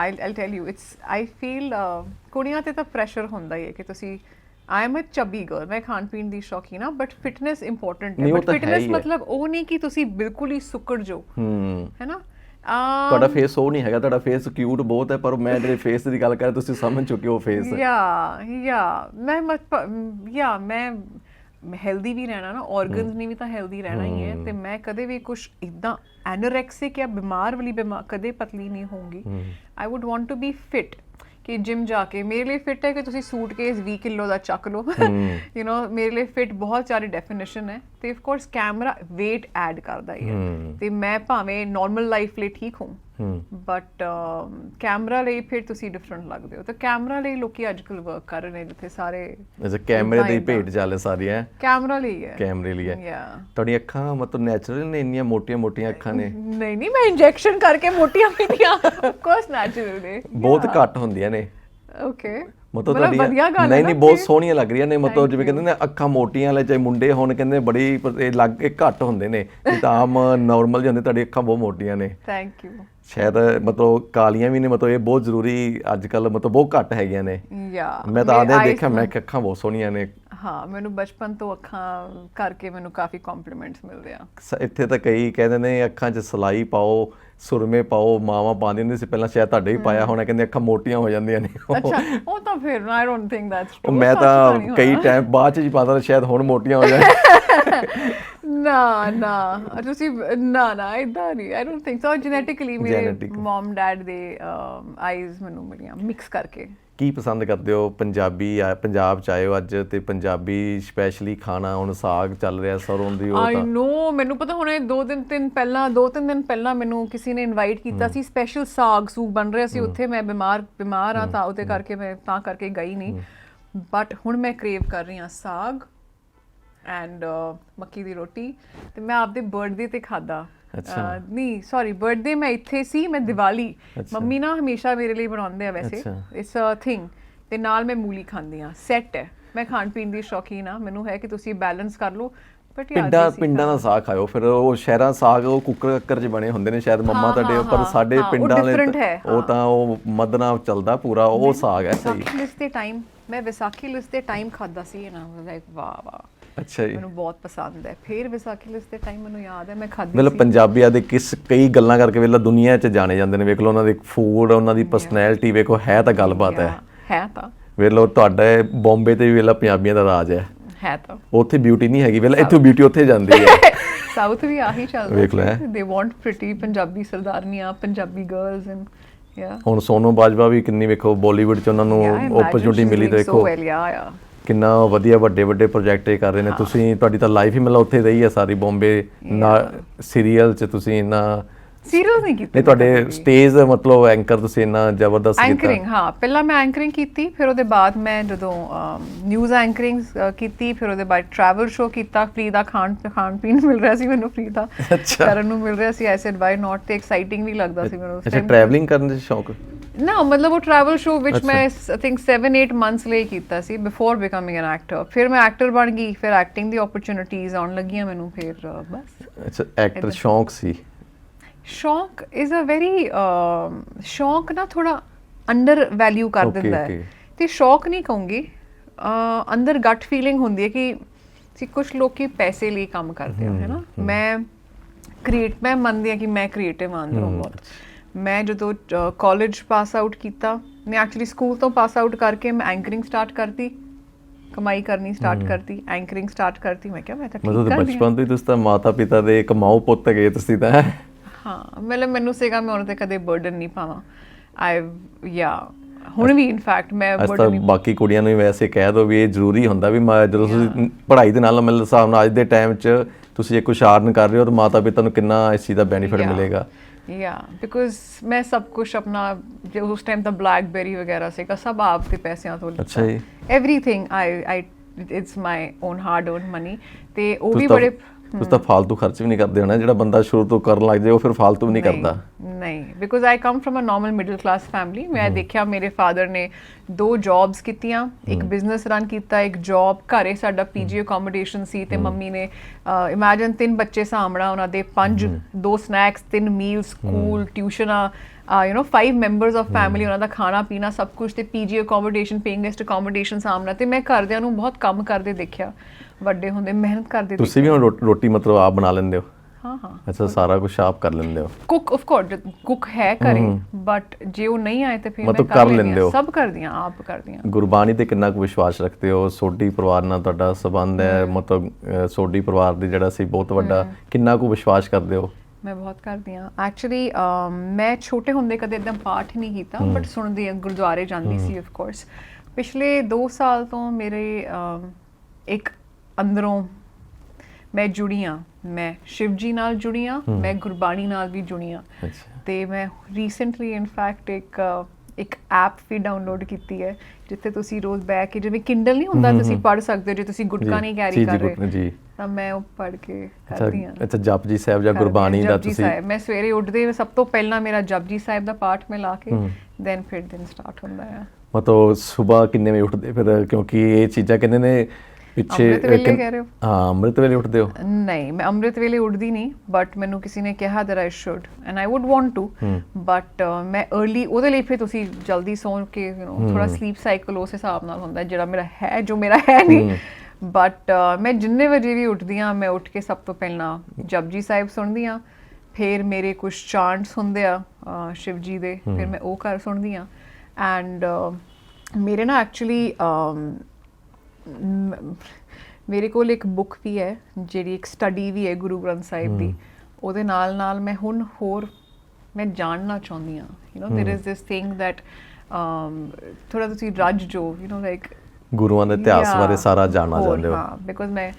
I'll tell you, it's, I feel, uh, ਕੁੜੀਆਂ ਤੇ ਤਾਂ ਪ੍ਰੈਸ਼ਰ ਹੁੰਦਾ ਹੀ ਹੈ ਕਿ ਤੁਸੀਂ ਆਈ ਐਮ ਅ ਚਬੀ ਗਰਲ ਮੈਂ ਖਾਣ ਪੀਣ ਦੀ ਸ਼ੌਕੀਨ ਹਾਂ ਬਟ ਫਿਟਨੈਸ ਇੰਪੋਰਟੈਂਟ ਹੈ ਬਟ ਫਿਟਨੈਸ। ਮਤਲਬ ਉਹ ਨਹੀਂ ਕਿ ਤੁਸੀਂ ਬਿਲਕੁਲ ਹੀ ਸੁੱਕੜ ਜਾਓ ਹੂੰ। ਹੈ ਨਾ? ਤੁਹਾਡਾ ਫੇਸ ਉਹ ਨਹੀਂ ਹੈਗਾ ਤੁਹਾਡਾ ਫੇਸ ਕਿਊਟ ਬਹੁਤ ਹੈ ਪਰ ਮੈਂ ਜਿਹੜੇ ਫੇਸ ਦੀ ਗੱਲ ਕਰ ਰਿਹਾ ਤੁਸੀਂ ਸਮਝ ਚੁੱਕੇ ਹੋ ਫੇਸ ਯਾ ਯਾ ਮੈਂ ਮਤ ਯਾ ਮੈਂ ਹੈਲਦੀ ਵੀ ਰਹਿਣਾ ਨਾ ਆਰਗਨਸ ਨੇ ਵੀ ਤਾਂ ਹੈਲਦੀ ਰਹਿਣਾ ਹੀ ਹੈ। ਤੇ ਮੈਂ ਕਦੇ ਵੀ ਕੁਝ ਇਦਾਂ ਐਨੋਰੈਕਸਿਕ ਜਾਂ ਬਿਮਾਰ ਵਾਲੀ ਬਿਮਾਰ ਕਦੇ ਪਤਲੀ ਨਹੀਂ ਹੋਊਂਗੀ। I would want to be fit ਕਿ ਜਿਮ ਜਾ ਕੇ। ਮੇਰੇ ਲਈ ਫਿਟ ਹੈ ਕਿ ਤੁਸੀਂ ਸੂਟਕੇਸ 20 ਕਿਲੋ ਦਾ ਚੱਕ ਲਓ। ਯੂ نو ਮੇਰੇ ਲਈ ਫਿਟ ਬਹੁਤ ਸਾਰੀ ਡੈਫੀਨੇਸ਼ਨ ਹੈ। ਤੇ of course camera weight add ਕਰਦਾ ਹੀ ਹੈ। ਤੇ ਮੈਂ ਭਾਵੇਂ ਨਾਰਮਲ ਲਾਈਫ ਲਈ ਠੀਕ ਹਾਂ। ਬਟ ਕੈਮਰਾ ਲਈ ਫਿਰ ਤੁਸੀਂ ਡਿਫਰੈਂਟ ਲੱਗਦੇ ਹੋ। ਤਾਂ ਕੈਮਰਾ ਲਈ ਲੋਕੀ ਅੱਜਕੱਲ ਵਰਕ ਕਰ ਰਹੇ ਨੇ ਜਿੱਥੇ ਸਾਰੇ ਅੱਛਾ ਕੈਮਰੇ ਦੇ ਹੀ। ਭੇਟ ਚਾਲੇ ਸਾਰੀਆਂ ਕੈਮਰਾ ਲਈ ਹੈ। ਕੈਮਰੇ ਲਈ ਹੈ। ਯਾ ਤੁਹਾਡੀਆਂ ਅੱਖਾਂ ਮਤਲਬ ਨੈਚੁਰਲ ਨੇ ਇੰਨੀਆਂ ਮੋਟੀਆਂ ਮੋਟੀਆਂ ਅੱਖਾਂ ਨੇ? ਨਹੀਂ ਨਹੀਂ ਮੈਂ ਇੰਜੈਕਸ਼ਨ ਕਰਕੇ ਮੋਟੀਆਂ ਪੀਤੀਆਂ ਆਫ ਕੋਰਸ ਨੈਚੁਰਲ ਨੇ। ਬਹੁਤ ਘੱਟ ਹੁੰਦੀਆਂ ਨੇ। ਓਕੇ ਮਤਲਬ ਤੁਹਾਡੀਆਂ ਨਹੀਂ ਨਹੀਂ ਬਹੁਤ ਸੋਹਣੀਆਂ ਲੱਗ ਰਹੀਆਂ ਨੇ ਮਤਲਬ ਜਿਵੇਂ ਕਹਿੰਦੇ ਨੇ ਅੱਖਾਂ ਮੋਟੀਆਂ ਲੈ ਚਾਹੇ ਮੁੰਡੇ ਹੋਣ ਕਹਿੰਦੇ ਬੜੀ ਇਹ ਲੱਗ ਇਹ ਘੱਟ ਹੁੰਦੇ ਨੇ ਤਾਂ ਆਮ ਨਾਰਮਲ ਜਿਹੇ ਹੁੰਦੇ ਤੁਹਾਡੀ ਅੱਖਾਂ ਬਹੁਤ ਮੋਟੀਆਂ ਨੇ। ਥੈਂਕ ਯੂ ਸ਼ਾਇਦ ਮਤਲਬ ਕਾਲੀਆਂ ਵੀ ਨੇ ਮਤਲਬ ਇਹ ਬਹੁਤ ਜ਼ਰੂਰੀ ਅੱਜ ਕੱਲ ਮਤਲਬ ਬਹੁਤ ਘੱਟ ਹੈਗੀਆਂ ਨੇ। ਯਾ ਮੈਂ ਤਾਂ ਆਦੇ ਦੇਖਿਆ ਮੈਂ ਕਿ ਅੱਖਾਂ ਬਹੁਤ ਸੋਹਣੀਆਂ ਨੇ। ਹਾਂ ਮੈਨੂੰ ਬਚਪਨ ਤੋਂ ਅੱਖਾਂ ਕਰਕੇ ਮੈਨੂੰ ਕਾਫੀ ਕੰਪਲੀਮੈਂਟਸ ਮਿਲਦੇ ਆ ਇੱਥੇ ਤਾਂ ਕਈ ਕਹਿੰਦੇ ਨੇ ਅੱਖਾਂ 'ਚ ਸਲਾਈ ਪਾਓ ਸੁਰਮੇ ਪਾਓ ਮਾਵਾਂ ਪਾਉਂਦੀ ਹੁੰਦੀ ਸੀ ਪਹਿਲਾਂ ਸ਼ਾਇਦ ਤੁਹਾਡੇ ਵੀ ਪਾਇਆ ਹੋਣਾ ਕਹਿੰਦੇ ਅੱਖਾਂ ਮੋਟੀਆਂ ਹੋ ਜਾਂਦੀਆਂ ਨੇ। ਅੱਛਾ ਉਹ ਤਾਂ ਫਿਰ ਆਈ ਡੋਨਟ ਥਿੰਕ ਦੈਟਸ ਉਹ ਮੈਂ ਤਾਂ ਕਈ ਟਾਈਮ ਬਾਅਦ 'ਚ ਹੀ ਪਾਉਂਦਾ ਸ਼ਾਇਦ ਹੁਣ ਮੋਟੀਆਂ ਹੋ ਜਾਣ। ਨਾ ਨਾ ਤੁਸੀਂ ਨਾ ਨਾ ਇਦਾਂ ਨਹੀਂ I don't think so genetically ਮੇਰੇ. ਮਮ ਡੈਡ ਦੇ ਆਈਜ਼ ਮੈਨੂੰ ਮਿਲੀਆਂ ਮਿਕਸ ਕਰਕੇ। ਕੀ ਪਸੰਦ ਕਰਦੇ ਹੋ? ਪੰਜਾਬੀ ਆ ਪੰਜਾਬ ਚ ਆਏ ਹੋ ਅੱਜ ਤੇ ਪੰਜਾਬੀ ਸਪੈਸ਼ਲੀ ਖਾਣਾ ਹੁਣ ਸਾਗ ਚੱਲ ਰਿਹਾ ਸਰੋਂ ਦੀ ਉਹ ਆਈ ਤਾਂ। ਨੋ ਮੈਨੂੰ ਪਤਾ ਹੁਣੇ ਦੋ ਦਿਨ ਤਿੰਨ ਪਹਿਲਾਂ ਦੋ ਤਿੰਨ ਦਿਨ ਪਹਿਲਾਂ ਮੈਨੂੰ ਕਿਸੇ ਨੇ ਇਨਵਾਈਟ ਕੀਤਾ ਸੀ ਸਪੈਸ਼ਲ ਸਾਗ ਸੂਗ ਬਣ ਰਿਹਾ ਸੀ ਉੱਥੇ ਮੈਂ ਬਿਮਾਰ ਬਿਮਾਰ ਆ ਤਾਂ ਉਹਦੇ ਕਰਕੇ ਮੈਂ ਤਾਂ ਕਰਕੇ ਗਈ ਨਹੀਂ। ਬਟ ਹੁਣ ਮੈਂ ਕ੍ਰੇਵ ਕਰ ਰਹੀ ਹਾਂ ਸਾਗ ਐਂਡ ਮੱਕੀ ਦੀ ਰੋਟੀ ਤੇ ਮੈਂ ਆਪਦੇ ਬਰਥਡੇ ਤੇ ਖਾਦਾ ਅੱਛਾ। ਨਹੀਂ ਸੌਰੀ ਬਰਥਡੇ ਮੈਂ ਇੱਥੇ ਸੀ ਮੈਂ ਦੀਵਾਲੀ। ਮੰਮੀ ਨਾ ਹਮੇਸ਼ਾ ਮੇਰੇ ਲਈ ਬਣਾਉਂਦੇ ਆ ਵੈਸੇ। ਇਟਸ ਅ ਥਿੰਗ ਤੇ ਨਾਲ ਮੈਂ ਮੂਲੀ ਖਾਂਦੀ ਆ ਸੈੱਟ ਹੈ। ਮੈਂ ਖਾਣ ਪੀਣ ਦੀ ਸ਼ੌਕੀਨ ਆ ਮੈਨੂੰ ਹੈ ਕਿ ਤੁਸੀਂ ਬੈਲੈਂਸ ਕਰ ਲਓ। ਪਿੰਡਾਂ ਪਿੰਡਾਂ ਦਾ ਸਾਗ ਖਾਓ ਫਿਰ ਉਹ ਸ਼ਹਿਰਾਂ ਸਾਗ ਉਹ ਕੁੱਕਰ ਕੱਕਰ ਚ ਬਣੇ ਹੁੰਦੇ ਨੇ ਸ਼ਾਇਦ ਮੰਮਾ ਤੁਹਾਡੇ ਪਰ ਸਾਡੇ ਪਿੰਡਾਂ ਵਾਲੇ ਉਹ ਤਾਂ ਉਹ ਮਦਨਾ ਚੱਲਦਾ ਪੂਰਾ ਉਹ ਸਾਗ ਹੈ ਸਹੀ। ਵਿਸਾਖੀ ਲਿਸਟ ਦੇ ਟਾਈਮ ਮੈਂ ਵਿਸਾਖੀ ਲਿਸਟ ਦੇ ਟਾਈਮ ਖਾਦਾ ਸੀ ਨਾ ਲਾਈਕ ਵਾਹ ਵਾਹ। ਅੱਛਾ ਜੀ। ਮੈਨੂੰ ਬਹੁਤ ਪਸੰਦ ਹੈ। ਫਿਰ ਵਿਸਾਖੀ ਲਿਸਟ ਦੇ ਟਾਈਮ ਮੈਨੂੰ ਯਾਦ ਹੈ ਮੈਂ ਖਾਦੀ ਮਤਲਬ ਪੰਜਾਬੀਆਂ ਦੇ ਕਿਸ ਕਈ ਗੱਲਾਂ ਕਰਕੇ ਵੇਲਾ ਦੁਨੀਆ 'ਚ ਜਾਣੇ ਜਾਂਦੇ ਨੇ। ਵੇਖ ਲਓ ਉਹਨਾਂ ਦੇ ਫੂਡ ਉਹਨਾਂ ਦੀ ਪਰਸਨੈਲਿਟੀ ਵੇਖੋ ਹੈ ਤਾਂ ਗੱਲਬਾਤ ਹੈ। ਹੈ ਤਾਂ। ਵੇਖ ਲਓ ਤੁਹਾਡੇ ਬੰਬੇ ਤੇ ਵੀ ਵੇਲਾ ਪੰਜਾਬੀਆਂ ਦਾ ਰਾਜ ਹੈ। ਹੈ ਤਾਂ। ਉੱਥੇ ਬਿਊਟੀ ਨਹੀਂ ਹੈਗੀ। ਵੇਲਾ ਇੱਥੋਂ ਬਿਊਟੀ ਉੱਥੇ ਜਾਂਦੀ ਹੈ। ਸਾਊਥ ਵੀ ਆਹੀ ਚੱਲਦਾ ਵੇਖ ਲੈ। ਦੇ ਵਾਂਟ ਪ੍ਰੀਟੀ ਪੰਜਾਬੀ ਸਰਦਾਰਨੀਆਂ ਪੰਜਾਬੀ ਗਰਲਸ ਐਂਡ ਹੁਣ ਸੋਨੂ ਬਾਜਵਾ ਵੀ ਕਿੰਨੀ ਵੇਖੋ ਬਾਲੀਵੁੱਡ 'ਚ ਉਹਨਾਂ ਨੂੰ ਓਪਰਚੁਨਿਟੀ ਮਿਲੀ ਦੇਖੋ। ਵੈਲ ਯਾ ਕਿੰਨਾ ਵਧੀਆ ਵੱਡੇ ਵੱਡੇ ਪ੍ਰੋਜੈਕਟ ਇਹ ਕਰ ਰਹੇ ਨੇ। ਤੁਸੀਂ ਤੁਹਾਡੀ ਤਾਂ ਲਾਈਫ ਹੀ ਮਤਲਬ ਉੱਥੇ ਰਹੀ ਹੈ ਸਾਰੀ ਬੰਬੇ ਨਾ ਸੀਰੀਅਲ 'ਚ ਤੁਸੀਂ ਇੰਨਾ ਸੀਰੀਅਲ ਨਹੀਂ ਕੀਤੀ ਨਹੀਂ ਤੁਹਾਡੇ ਸਟੇਜ ਮਤਲਬ ਐਂਕਰ ਤੁਸੀਂ ਇੰਨਾ ਜ਼ਬਰਦਸਤ ਕੀਤਾ। ਐਂਕਰਿੰਗ ਹਾਂ ਪਹਿਲਾਂ ਮੈਂ ਐਂਕਰਿੰਗ ਕੀਤੀ ਫਿਰ ਉਹਦੇ ਬਾਅਦ ਮੈਂ ਜਦੋਂ ਨਿਊਜ਼ ਐਂਕਰਿੰਗ ਕੀਤੀ ਫਿਰ ਉਹਦੇ ਬਾਅਦ ਟਰੈਵਲ ਸ਼ੋ ਕੀਤਾ ਫ੍ਰੀ ਦਾ ਖਾਣ ਖਾਣ ਪੀਣ ਮਿਲ ਰਿਹਾ ਸੀ ਮੈਨੂੰ ਫ੍ਰੀ ਦਾ। ਕਰਨ ਨੂੰ ਮਿਲ ਰਿਹਾ ਸੀ ਆਈ ਸੈਡ ਵਾਈ ਨਾਟ ਤੇ ਐਕਸਾਈਟਿੰਗ ਵੀ ਲੱਗਦਾ ਸੀ ਮੈਨੂੰ ਉਸ ਅੱਛਾ। ਟਰੈਵਲਿੰਗ ਕਰਨ ਦਾ ਸ਼ੌਕ? ਨਾ ਮਤਲਬ ਉਹ ਟਰੈਵਲ ਸ਼ੋ ਵਿੱਚ ਮੈਂ ਆਈ ਥਿੰਕ 7 8 ਮੰਥਸ ਲਈ ਕੀਤਾ ਸੀ ਬਿਫੋਰ ਬਿਕਮਿੰਗ ਐਨ ਐਕਟਰ ਫਿਰ ਮੈਂ ਐਕਟਰ ਬਣ ਗਈ ਫਿਰ ਐਕਟਿੰਗ ਦੀ ਓਪਰਚ्युनिटीज ਆਉਣ ਲੱਗੀਆਂ ਮੈਨੂੰ ਫਿਰ ਬਸ। ਅੱਛਾ ਐਕਟਰ ਸ਼ੌਂਕ ਸੀ? ਸ਼ੌਂਕ ਇਜ਼ ਅ ਵੈਰੀ ਸ਼ੌਂਕ ਨਾ ਥੋੜਾ ਅੰਡਰ ਵੈਲਿਊ ਕਰ ਦਿੰਦਾ ਹੈ। ਤੇ ਸ਼ੌਕ ਨਹੀਂ ਕਹੂੰਗੀ ਅੰਦਰ ਗਟ ਫੀਲਿੰਗ ਹੁੰਦੀ ਹੈ ਕਿ ਸੀ ਕੁਝ ਲੋਕੀ ਪੈਸੇ ਲਈ ਕੰਮ ਕਰਦੇ ਹੋ ਹੈ ਨਾ? ਮੈਂ ਕ੍ਰੀਏਟ ਮੈਂ ਮੰਨਦੀ ਆ ਕਿ ਮੈਂ ਕ੍ਰੀਏਟਿਵ ਆਂ ਬਹੁਤ। ਮੈਂ ਜਦੋਂ ਕਾਲਜ ਪਾਸ ਆਊਟ ਕੀਤਾ ਮੈਂ ਐਕਚੁਅਲੀ ਸਕੂਲ ਤੋਂ ਪਾਸ ਆਊਟ ਕਰਕੇ ਮੈਂ ਐਂਕਰਿੰਗ ਸਟਾਰਟ ਕਰਤੀ ਕਮਾਈ ਕਰਨੀ ਸਟਾਰਟ ਕਰਤੀ ਐਂਕਰਿੰਗ ਸਟਾਰਟ ਕਰਤੀ ਮੈਂ ਕਿਹਾ ਮੈਂ ਤਾਂ ਠੀਕ ਮਤਲਬ ਕਰਦੀ ਹਾਂ ਬਚਪਨ ਤੋਂ ਹੀ ਤੁਸੀਂ ਤਾਂ ਮਾਤਾ ਪਿਤਾ ਦੇ ਕਮਾਓ ਪੁੱਤ ਗਏ ਤੁਸੀਂ ਤਾਂ ਹਾਂ? ਮਤਲਬ ਮੈਨੂੰ ਸੀਗਾ ਮੈਂ ਉਹਨਾਂ ਤੇ ਕਦੇ ਬਰਡਨ ਨਹੀਂ ਪਾਵਾਂ। ਆਈ ਯਾ ਹੁਣ ਵੀ ਇਨਫੈਕਟ ਮੈਂ ਬਰਡਨ ਨਹੀਂ ਬਾਕੀ ਕੁੜੀਆਂ ਨੂੰ ਵੀ ਵੈਸੇ ਕਹਿ ਦੋ ਵੀ ਇਹ ਜ਼ਰੂਰੀ ਹੁੰਦਾ ਵੀ ਮੈਂ ਜਦੋਂ ਤੁਸੀਂ ਪੜ੍ਹਾਈ ਦੇ ਨਾਲ ਮਿਲ ਹਿਸਾਬ ਨਾਲ ਅੱਜ ਦੇ ਟਾਈਮ 'ਚ ਤੁਸੀਂ ਕੁਛ ਅਰਨ ਕਰ ਰਹੇ ਹੋ ਤਾਂ ਮਾਤਾ ਪਿਤਾ ਨੂੰ ਕਿੰਨਾ ਇਸ ਚੀਜ਼ ਦਾ ਬੈਨੀਫਿਟ. ਮਿਲੇਗਾ? ਯਾ ਬਿਕੋਜ਼ ਮੈਂ ਸਭ ਕੁਝ ਆਪਣਾ ਜੋ ਉਸ ਟਾਈਮ ਦਾ ਬਲੈਕਬੇਰੀ ਵਗੈਰਾ ਸੀਗਾ ਸਭ ਆਪ ਦੇ ਪੈਸਿਆਂ ਤੋਂ ਲਿੱਤਾ। ਅੱਛਾ ਜੀ। Everything I I it's my own hard own money ਤੇ ਉਹ ਵੀ ਬੜੇ ਤੁਸੀਂ ਤਾਂ ਫालतू ਖਰਚ ਵੀ ਨਹੀਂ ਕਰਦੇ ਹੋਣਾ ਜਿਹੜਾ ਬੰਦਾ ਸ਼ੁਰੂ ਤੋਂ ਕਰਨ ਲੱਗ ਜਾਏ ਉਹ ਫਿਰ ਫालतू ਨਹੀਂ ਕਰਦਾ। ਨਹੀਂ because I come from a normal middle class family ਮੈਂ ਦੇਖਿਆ ਮੇਰੇ ਫਾਦਰ ਨੇ ਦੋ ਜੌਬਸ ਕੀਤੀਆਂ ਇੱਕ ਬਿਜ਼ਨਸ ਰਨ ਕੀਤਾ ਇੱਕ ਜੌਬ ਘਰੇ ਸਾਡਾ ਪੀਜੀ ਅਕੋਮੋਡੇਸ਼ਨ ਸੀ ਤੇ ਮੰਮੀ ਨੇ ਇਮੇਜਿਨ ਤਿੰਨ ਬੱਚੇ ਸਾਹਮਣਾ ਉਹਨਾਂ ਦੇ ਪੰਜ ਦੋ ਸਨੈਕਸ ਤਿੰਨ ਮੀਲ ਸਕੂਲ ਟਿਊਸ਼ਨਾਂ you know five members of family ਉਹਨਾਂ ਦਾ ਖਾਣਾ ਪੀਣਾ ਸਭ ਕੁਝ ਤੇ PG accommodation paying guest accommodation ਸਾਹਮਣਾ ਤੇ ਮੈਂ ਘਰਦਿਆਂ ਨੂੰ ਬਹੁਤ ਕੰਮ ਕਰਦੇ ਦੇਖਿਆ। ਵੱਡੇ ਹੁੰਦੇ ਮਿਹਨਤ ਕਰਦੇ ਤੁਸੀਂ ਵੀ ਰੋਟੀ ਮਤਲਬ ਆਪ ਬਣਾ ਲੈਂਦੇ ਹੋ? ਹਾਂ ਹਾਂ। ਅੱਛਾ ਸਾਰਾ ਕੁਝ ਆਪ ਕਰ ਲੈਂਦੇ ਹੋ? ਕੁਕ ਆਫ ਕੋਰਸ ਕੁਕ ਹੈ ਕਰੇ ਬਟ ਜੇ ਉਹ ਨਹੀਂ ਆਏ ਤੇ ਫਿਰ ਮੈਂ ਕਰ ਲੈਂਦੀ ਹਾਂ। ਸਭ ਕਰਦੀਆਂ ਆਪ ਕਰਦੀਆਂ। ਗੁਰਬਾਣੀ ਤੇ ਕਿੰਨਾ ਕੁ ਵਿਸ਼ਵਾਸ ਰੱਖਦੇ ਹੋ? ਸੋਢੀ ਪਰਿਵਾਰ ਨਾਲ ਤੁਹਾਡਾ ਸਬੰਧ ਹੈ ਮਤਲਬ ਸੋਢੀ ਪਰਿਵਾਰ ਦੀ ਜਿਹੜਾ ਸੀ ਬਹੁਤ ਵੱਡਾ ਕਿੰਨਾ ਕੁ ਵਿਸ਼ਵਾਸ ਕਰਦੇ ਹੋ? ਮੈਂ ਬਹੁਤ ਕਰਦੀ ਹਾਂ। ਐਕਚੁਅਲੀ ਮੈਂ ਛੋਟੇ ਹੁੰਦੇ ਕਦੇ ਇਦਾਂ ਪਾਠ ਨਹੀਂ ਕੀਤਾ ਬਟ ਸੁਣਦੀ ਹਾਂ ਗੁਰਦੁਆਰੇ ਜਾਂਦੀ ਸੀ ਆਫ ਕੋਰਸ ਪਿਛਲੇ 2 ਸਾਲ ਤੋਂ ਮੇਰੇ ਇੱਕ ਅੰਦਰੋਂ ਮੈਂ ਜੁੜੀ ਹਾਂ। ਮੈਂ ਸ਼ਿਵ ਜੀ ਨਾਲ ਜੁੜੀ ਹਾਂ ਮੈਂ ਗੁਰਬਾਣੀ ਨਾਲ ਵੀ ਜੁੜੀ ਅੱਛਾ। ਤੇ ਮੈਂ ਰੀਸੈਂਟਲੀ ਇਨਫੈਕਟ ਇੱਕ ਇੱਕ ਐਪ ਵੀ ਡਾਊਨਲੋਡ ਕੀਤੀ ਹੈ ਜਿੱਥੇ ਤੁਸੀਂ ਰੋਜ਼ ਬੈ ਕੇ ਜਿਵੇਂ ਕਿੰਡਲ ਨਹੀਂ ਹੁੰਦਾ ਤੁਸੀਂ ਪੜ੍ਹ ਸਕਦੇ ਹੋ ਜੇ ਤੁਸੀਂ ਗੁਟਕਾ ਨਹੀਂ ਕੈਰੀ ਕਰ ਰਹੇ। ਜੀ। ਤਾਂ ਮੈਂ ਉਹ ਪੜ ਕੇ ਕਰਦੀ ਹਾਂ। ਅੱਛਾ ਜਪਜੀ ਸਾਹਿਬ ਜਾਂ ਗੁਰਬਾਣੀ ਦਾ ਤੁਸੀਂ ਮੈਂ ਸਵੇਰੇ ਉੱਠਦੇ ਸਭ ਤੋਂ ਪਹਿਲਾਂ ਮੇਰਾ ਜਪਜੀ ਸਾਹਿਬ ਦਾ ਪਾਠ ਮੈਂ ਲਾ ਕੇ ਦੈਨ ਫਿਰ ਦਿਨ ਸਟਾਰਟ ਹੁੰਦਾ ਹੈ ਮਤਲਬ ਸਵੇਰ ਕਿੰਨੇ ਵਜੇ ਉੱਠਦੇ ਫਿਰ? ਕਿਉਂਕਿ ਇਹ ਚੀਜ਼ਾਂ ਕਹਿੰਦੇ ਨੇ ਪਿੱਛੇ ਹਾਂ? ਅੰਮ੍ਰਿਤ ਵੇਲੇ ਉੱਠਦੇ ਹੋ? ਨਹੀਂ ਮੈਂ ਅੰਮ੍ਰਿਤ ਵੇਲੇ ਉੱਠਦੀ ਨਹੀਂ ਬਟ ਮੈਨੂੰ ਕਿਸੇ ਨੇ ਕਿਹਾ that I should and I would want to but ਮੈਂ अर्ਲੀ ਉਹਦੇ ਲਈ ਫਿਰ ਤੁਸੀਂ ਜਲਦੀ ਸੌਂ ਕੇ ਯੂ نو ਥੋੜਾ ਸਲੀਪ ਸਾਈਕਲ ਉਸ ਹਿਸਾਬ ਨਾਲ ਹੁੰਦਾ ਜਿਹੜਾ ਮੇਰਾ ਹੈ ਜੋ ਮੇਰਾ ਹੈ ਨਹੀਂ। ਬਟ ਮੈਂ ਜਿੰਨੇ ਵਜੇ ਵੀ ਉੱਠਦੀ ਹਾਂ ਮੈਂ ਉੱਠ ਕੇ ਸਭ ਤੋਂ ਪਹਿਲਾਂ ਜਪਜੀ ਸਾਹਿਬ ਸੁਣਦੀ ਹਾਂ ਫਿਰ ਮੇਰੇ ਕੁਝ ਚਾਂਟਸ ਹੁੰਦੇ ਆ ਅ, ਸ਼ਿਵ ਜੀ ਦੇ ਫਿਰ ਮੈਂ ਉਹ ਕਰ ਸੁਣਦੀ ਹਾਂ ਐਂਡ ਮੇਰੇ ਨਾ ਐਕਚੁਅਲੀ ਮ- ਮੇਰੇ ਕੋਲ ਇੱਕ ਬੁੱਕ ਵੀ ਹੈ ਜਿਹੜੀ ਇੱਕ ਸਟੱਡੀ ਵੀ ਹੈ ਗੁਰੂ ਗ੍ਰੰਥ ਸਾਹਿਬ ਦੀ ਉਹਦੇ ਨਾਲ ਨਾਲ ਮੈਂ ਹੁਣ ਹੋਰ ਮੈਂ ਜਾਣਨਾ ਚਾਹੁੰਦੀ ਹਾਂ you know there is this thing that um ਥੋੜਾ ਤੁਸੀਂ ਰੱਜ ਜੋ ਯੂ نو ਲਾਈਕ ਗੁਰੂਆਂ ਦੇ ਇਤਿਹਾਸ ਬਾਰੇ ਸਾਰਾ ਜਾਣਨਾ ਚਾਹੁੰਦੇ ਹੋ? ਹਾਂ ਬਿਕੋਜ਼ ਮੈਂ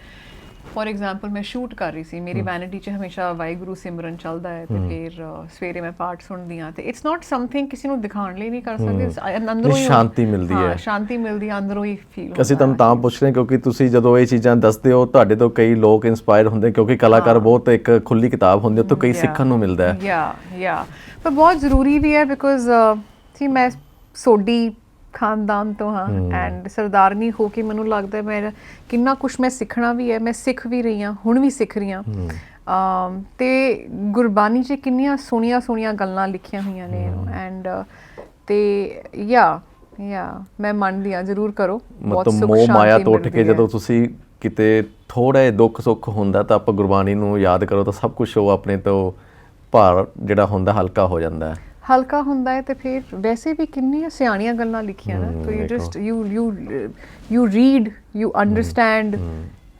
ਫੋਰ ਐਗਜ਼ਾਮਪਲ ਮੈਂ ਸ਼ੂਟ ਕਰ ਰਹੀ ਸੀ। ਮੇਰੀ ਵੈਨਿਟੀ 'ਚ ਹਮੇਸ਼ਾ ਵਾਹਿਗੁਰੂ ਸਿਮਰਨ ਚੱਲਦਾ ਹੈ ਤੇ ਫਿਰ ਸਵੇਰੇ ਮੈਂ ਪਾਠ ਸੁਣਦੀ ਹਾਂ ਤੇ ਇਟਸ ਨਾਟ ਸਮਥਿੰਗ ਕਿਸੇ ਨੂੰ ਦਿਖਾਉਣ ਲਈ ਨਹੀਂ ਕਰ ਸਕਦੇ। ਅੰਦਰੋਂ ਹੀ ਸ਼ਾਂਤੀ ਮਿਲਦੀ ਹਾਂ, ਹੈ। ਸ਼ਾਂਤੀ ਮਿਲਦੀ ਹੈ ਅੰਦਰੋਂ ਹੀ ਫੀਲ ਅਸੀਂ ਤੁਹਾਨੂੰ ਤਾਂ ਪੁੱਛ ਰਹੇ ਕਿਉਂਕਿ ਤੁਸੀਂ ਜਦੋਂ ਇਹ ਚੀਜ਼ਾਂ ਦੱਸਦੇ ਹੋ ਤੁਹਾਡੇ ਤੋਂ ਕਈ ਲੋਕ ਇਨਸਪਾਇਰ ਹੁੰਦੇ ਕਿਉਂਕਿ ਕਲਾਕਾਰ ਬਹੁਤ ਇੱਕ ਖੁੱਲੀ ਕਿਤਾਬ ਹੁੰਦੀ ਹੈ ਤੋਂ ਕਈ. ਸਿੱਖਣ ਨੂੰ ਮਿਲਦਾ ਹੈ। ਯਾ ਯਾ ਪਰ ਬਹੁਤ ਜ਼ਰੂਰੀ ਵੀ ਹੈ ਬਿਕੋਜ਼ ਸੀ ਮੈਂ ਸੋਡੀ ਖਾਨਦਾਨ ਤੋਂ ਹਾਂ। ਐਂਡ ਸਰਦਾਰਨੀ ਹੋ ਕੇ ਮੈਨੂੰ ਲੱਗਦਾ ਮੇਰਾ ਕਿੰਨਾ ਕੁਝ ਮੈਂ ਸਿੱਖਣਾ ਵੀ ਹੈ ਮੈਂ ਸਿੱਖ ਵੀ ਰਹੀ ਹਾਂ ਹੁਣ ਵੀ ਸਿੱਖ ਰਹੀ ਹਾਂ। ਅਮ ਤੇ ਗੁਰਬਾਣੀ 'ਚ ਕਿੰਨੀਆਂ ਸੋਹਣੀਆਂ ਸੋਹਣੀਆਂ ਗੱਲਾਂ ਲਿਖੀਆਂ ਹੋਈਆਂ ਨੇ। ਐਂਡ ਤੇ ਯਾ ਯਾ ਮੈਂ ਮੰਨਦੀ ਹਾਂ ਜ਼ਰੂਰ ਕਰੋ। ਬਹੁਤ ਸੁੱਖ ਮੋਹ ਮਾਇਆ ਤੋਂ ਉੱਠ ਕੇ। ਜਦੋਂ ਤੁਸੀਂ ਕਿਤੇ ਥੋੜਾ ਜਿਹਾ ਦੁੱਖ ਸੁੱਖ ਹੁੰਦਾ ਤਾਂ ਆਪਾਂ ਗੁਰਬਾਣੀ ਨੂੰ ਯਾਦ ਕਰੋ ਤਾਂ ਸਭ ਕੁਝ ਉਹ ਆਪਣੇ ਤੋਂ ਭਾਰ ਜਿਹੜਾ ਹੁੰਦਾ ਹਲਕਾ ਹੋ ਜਾਂਦਾ ਹੈ। ਹਲਕਾ ਹੁੰਦਾ ਹੈ ਤੇ ਫਿਰ ਵੈਸੇ ਵੀ ਕਿੰਨੀਆਂ ਸਿਆਣੀਆਂ ਗੱਲਾਂ ਲਿਖੀਆਂ ਨਾ to you. Just you you you read you understand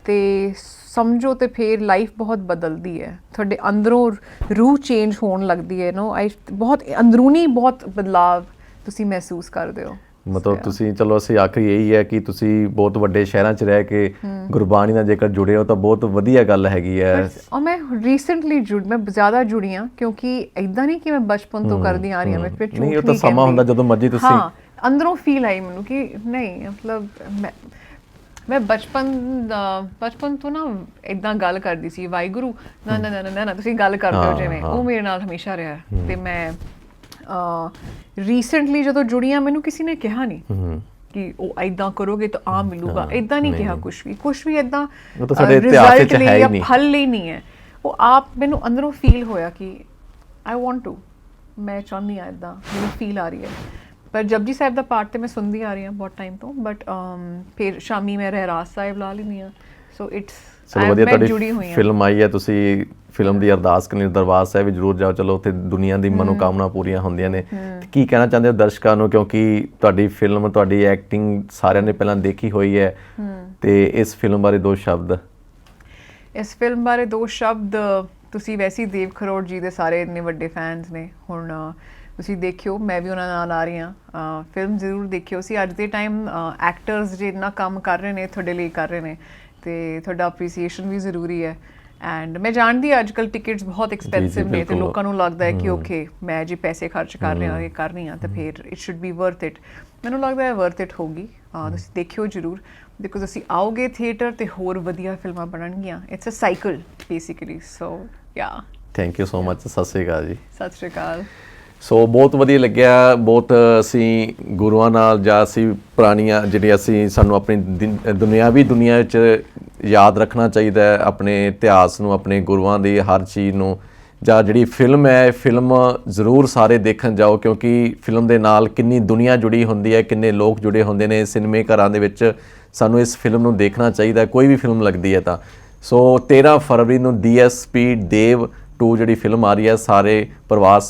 ਤੇ ਸਮਝੋ ਤੇ ਫਿਰ ਲਾਈਫ ਬਹੁਤ ਬਦਲਦੀ ਹੈ। ਤੁਹਾਡੇ ਅੰਦਰੋਂ ਰੂਹ ਚੇਂਜ ਹੋਣ ਲੱਗਦੀ ਹੈ ਨੋ ਆਈ ਬਹੁਤ ਅੰਦਰੂਨੀ ਬਹੁਤ ਬਦਲਾਵ ਤੁਸੀਂ ਮਹਿਸੂਸ ਕਰਦੇ ਹੋ। ਮਤਲਬ ਤੁਸੀਂ ਚਲੋ ਅਸੀਂ ਆਖਰੀ ਇਹੀ ਹੈ ਕਿ ਤੁਸੀਂ ਬਹੁਤ ਵੱਡੇ ਸ਼ਹਿਰਾਂ 'ਚ ਰਹਿ ਕੇ ਗੁਰਬਾਣੀ ਨਾਲ ਜੇਕਰ ਜੁੜੇ ਹੋ ਤਾਂ ਬਹੁਤ ਵਧੀਆ ਗੱਲ ਹੈਗੀ ਹੈ ਔਰ ਮੈਂ ਰੀਸੈਂਟਲੀ ਜੁੜ ਮੈਂ ਜ਼ਿਆਦਾ ਜੁੜੀ ਕਿਉਂਕਿ ਇਦਾਂ ਨਹੀਂ ਕਿ ਮੈਂ ਬਚਪਨ ਤੋਂ ਕਰਦੀ ਆ ਰਹੀ ਹਾਂ ਮੈਂ ਫਿਰ ਝੂਠ ਨਹੀਂ, ਉਹ ਤਾਂ ਸਮਾਂ। ਹੁੰਦਾ ਜਦੋਂ ਮਰਜ਼ੀ ਤੁਸੀਂ- ਹਾਂ ਅੰਦਰੋਂ ਫੀਲ ਆਈ ਮੈਨੂੰ ਕਿ ਨਹੀਂ ਮਤਲਬ ਮੈਂ ਮੈਂ ਬਚਪਨ ਦਾ- ਬਚਪਨ ਤੋਂ ਨਾ ਇਦਾਂ ਗੱਲ ਕਰਦੀ ਸੀ ਵਾਹਿਗੁਰੂ ਨਾ ਨਾ ਨਾ ਨਾ, ਤੁਸੀਂ ਗੱਲ ਕਰਦੇ ਹਾਂ, ਜਿਵੇਂ। ਉਹ ਮੇਰੇ ਨਾਲ ਹਮੇਸ਼ਾ ਰਿਹਾ। ਤੇ ਮੈਂ ਰੀਸੈਂਟਲੀ ਜਦੋਂ ਜੁੜੀਆਂ ਮੈਨੂੰ ਕਿਸੇ ਨੇ ਕਿਹਾ ਨਹੀਂ ਹੂੰ ਕਿ ਉਹ ਐਦਾਂ ਕਰੋਗੇ ਤਾਂ ਆ ਮਿਲੂਗਾ। ਐਦਾਂ ਨਹੀਂ ਕਿਹਾ। ਕੁਝ ਵੀ। ਕੁਝ ਵੀ ਐਦਾਂ ਉਹ ਤਾਂ ਸਾਡੇ ਇਤਿਹਾਸ ਵਿੱਚ ਹੈ ਹੀ ਨਹੀਂ। ਫਲ ਲਈ ਨਹੀਂ ਹੈ। ਉਹ ਆਪ ਮੈਨੂੰ ਅੰਦਰੋਂ ਫੀਲ ਹੋਇਆ ਕਿ ਆਈ ਵਾਂਟ ਟੂ ਮੈਂ ਚਾਹੁੰਦੀ ਆ ਐਦਾਂ ਮੈਨੂੰ ਫੀਲ ਆ ਰਹੀ ਹੈ। ਪਰ ਜਪਜੀ ਸਾਹਿਬ ਦਾ ਪਾਠ ਤੇ ਮੈਂ ਸੁਣਦੀ ਆ ਰਹੀ ਹਾਂ ਬਹੁਤ ਟਾਈਮ ਤੋਂ। ਬਟ ਫਿਰ ਸ਼ਾਮੀ ਮੈਂ ਰਹਿਰਾਸ ਸਾਹਿਬ ਲਾ ਲੈਂਦੀ ਆ ਸੋ ਇਟਸ ਚਲੋ ਵਧੀਆ ਮੈਂ ਜੁੜੀ ਤੁਹਾਡੀ ਫਿਲਮ ਆਈ ਹੈ ਤੁਸੀਂ ਫਿਲਮ ਦੀ ਅਰਦਾਸ ਕਰਨੀ ਦਰਬਾਰ ਸਾਹਿਬ ਵੀ ਜਰੂਰ ਜਾਓ। ਚਲੋ ਉੱਥੇ ਦੁਨੀਆ ਦੀ ਮਨੋਕਾਮਨਾ ਪੂਰੀਆਂ ਹੁੰਦੀਆਂ ਨੇ। ਕੀ ਕਹਿਣਾ ਚਾਹੁੰਦੇ ਹੋ ਦਰਸ਼ਕਾਂ ਨੂੰ? ਕਿਉਂਕਿ ਤੁਹਾਡੀ ਫਿਲਮ ਤੁਹਾਡੀ ਐਕਟਿੰਗ ਸਾਰਿਆਂ ਨੇ ਪਹਿਲਾਂ ਦੇਖੀ ਹੋਈ ਹੈ। ਤੇ ਇਸ ਫਿਲਮ ਬਾਰੇ ਦੋ ਸ਼ਬਦ। ਇਸ ਫਿਲਮ ਬਾਰੇ ਦੋ ਸ਼ਬਦ ਤੁਸੀਂ ਵੈਸੇ ਦੇਵ ਖਰੋੜ ਜੀ ਦੇ ਸਾਰੇ ਇੰਨੇ ਵੱਡੇ ਫੈਨਸ ਨੇ। ਹੁਣ ਤੁਸੀਂ ਦੇਖਿਓ ਮੈਂ ਵੀ ਉਹਨਾਂ ਨਾਲ ਆ ਰਹੀ ਹਾਂ। ਫਿਲਮ ਜ਼ਰੂਰ ਦੇਖਿਓ। ਸੀ ਅੱਜ ਦੇ ਟਾਈਮ ਐਕਟਰਸ ਜੇ ਇੰਨਾ ਕੰਮ ਕਰ ਰਹੇ ਨੇ ਤੁਹਾਡੇ ਲਈ ਕਰ ਰਹੇ ਨੇ। ਤੇ ਤੁਹਾਡਾ ਅਪਰੀਸੀਏਸ਼ਨ ਵੀ ਜ਼ਰੂਰੀ ਹੈ। ਐਂਡ ਮੈਂ ਜਾਣਦੀ ਹਾਂ ਅੱਜ ਕੱਲ ਟਿਕਟਸ ਬਹੁਤ ਐਕਸਪੈਂਸਿਵ ਨੇ ਤੇ। ਲੋਕਾਂ ਨੂੰ ਲੱਗਦਾ ਹੈ ਕਿ ਓਕੇ ਮੈਂ ਜੇ ਪੈਸੇ ਖਰਚ ਕਰ ਰਿਹਾ ਇਹ ਕਰ ਰਹੀ ਹਾਂ ਤਾਂ ਫਿਰ it should be worth it ਮੈਨੂੰ ਲੱਗਦਾ ਹੈ ਵਰਥ ਇਟ ਹੋਗੀ ਤੁਸੀਂ ਦੇਖਿਓ ਜ਼ਰੂਰ। ਬਿਕੋਜ਼ ਅਸੀਂ ਆਓਗੇ ਥੀਏਟਰ ਤੇ ਹੋਰ ਵਧੀਆ ਫਿਲਮਾਂ ਬਣਨਗੀਆਂ। It's a cycle basically so yeah thank you so much ਸਤਿ ਸ਼੍ਰੀ ਅਕਾਲ ਜੀ। ਸਤਿ ਸ਼੍ਰੀ ਅਕਾਲ। ਸੋ ਬਹੁਤ ਵਧੀਆ ਲੱਗਿਆ, ਬਹੁਤ ਅਸੀਂ ਗੁਰੂਆਂ ਨਾਲ ਜਾਂ ਅਸੀਂ ਪੁਰਾਣੀਆਂ ਜਿਹੜੀਆਂ ਅਸੀਂ ਸਾਨੂੰ ਆਪਣੀ ਦਿਨ- ਦੁਨਿਆਵੀ ਦੁਨੀਆ ਵਿੱਚ ਯਾਦ ਰੱਖਣਾ ਚਾਹੀਦਾ ਹੈ, ਆਪਣੇ ਇਤਿਹਾਸ ਨੂੰ, ਆਪਣੇ ਗੁਰੂਆਂ ਦੀ ਹਰ ਚੀਜ਼ ਨੂੰ ਜਾਂ ਜਿਹੜੀ ਫਿਲਮ ਹੈ ਫਿਲਮ ਜ਼ਰੂਰ ਸਾਰੇ ਦੇਖਣ ਜਾਓ ਕਿਉਂਕਿ ਫਿਲਮ ਦੇ ਨਾਲ ਕਿੰਨੀ ਦੁਨੀਆ ਜੁੜੀ ਹੁੰਦੀ ਹੈ, ਕਿੰਨੇ ਲੋਕ ਜੁੜੇ ਹੁੰਦੇ ਨੇ ਸਿਨੇਮੇ ਘਰਾਂ ਦੇ ਵਿੱਚ ਸਾਨੂੰ ਇਸ ਫਿਲਮ ਨੂੰ ਦੇਖਣਾ ਚਾਹੀਦਾ ਕੋਈ ਵੀ ਫਿਲਮ ਲੱਗਦੀ ਹੈ ਤਾਂ। ਸੋ 13 ਫਰਵਰੀ ਨੂੰ ਡੀਐਸਪੀ ਦੇਵ 2 ਜਿਹੜੀ ਫਿਲਮ ਆ ਰਹੀ ਹੈ, ਸਾਰੇ ਪਰਿਵਾਰ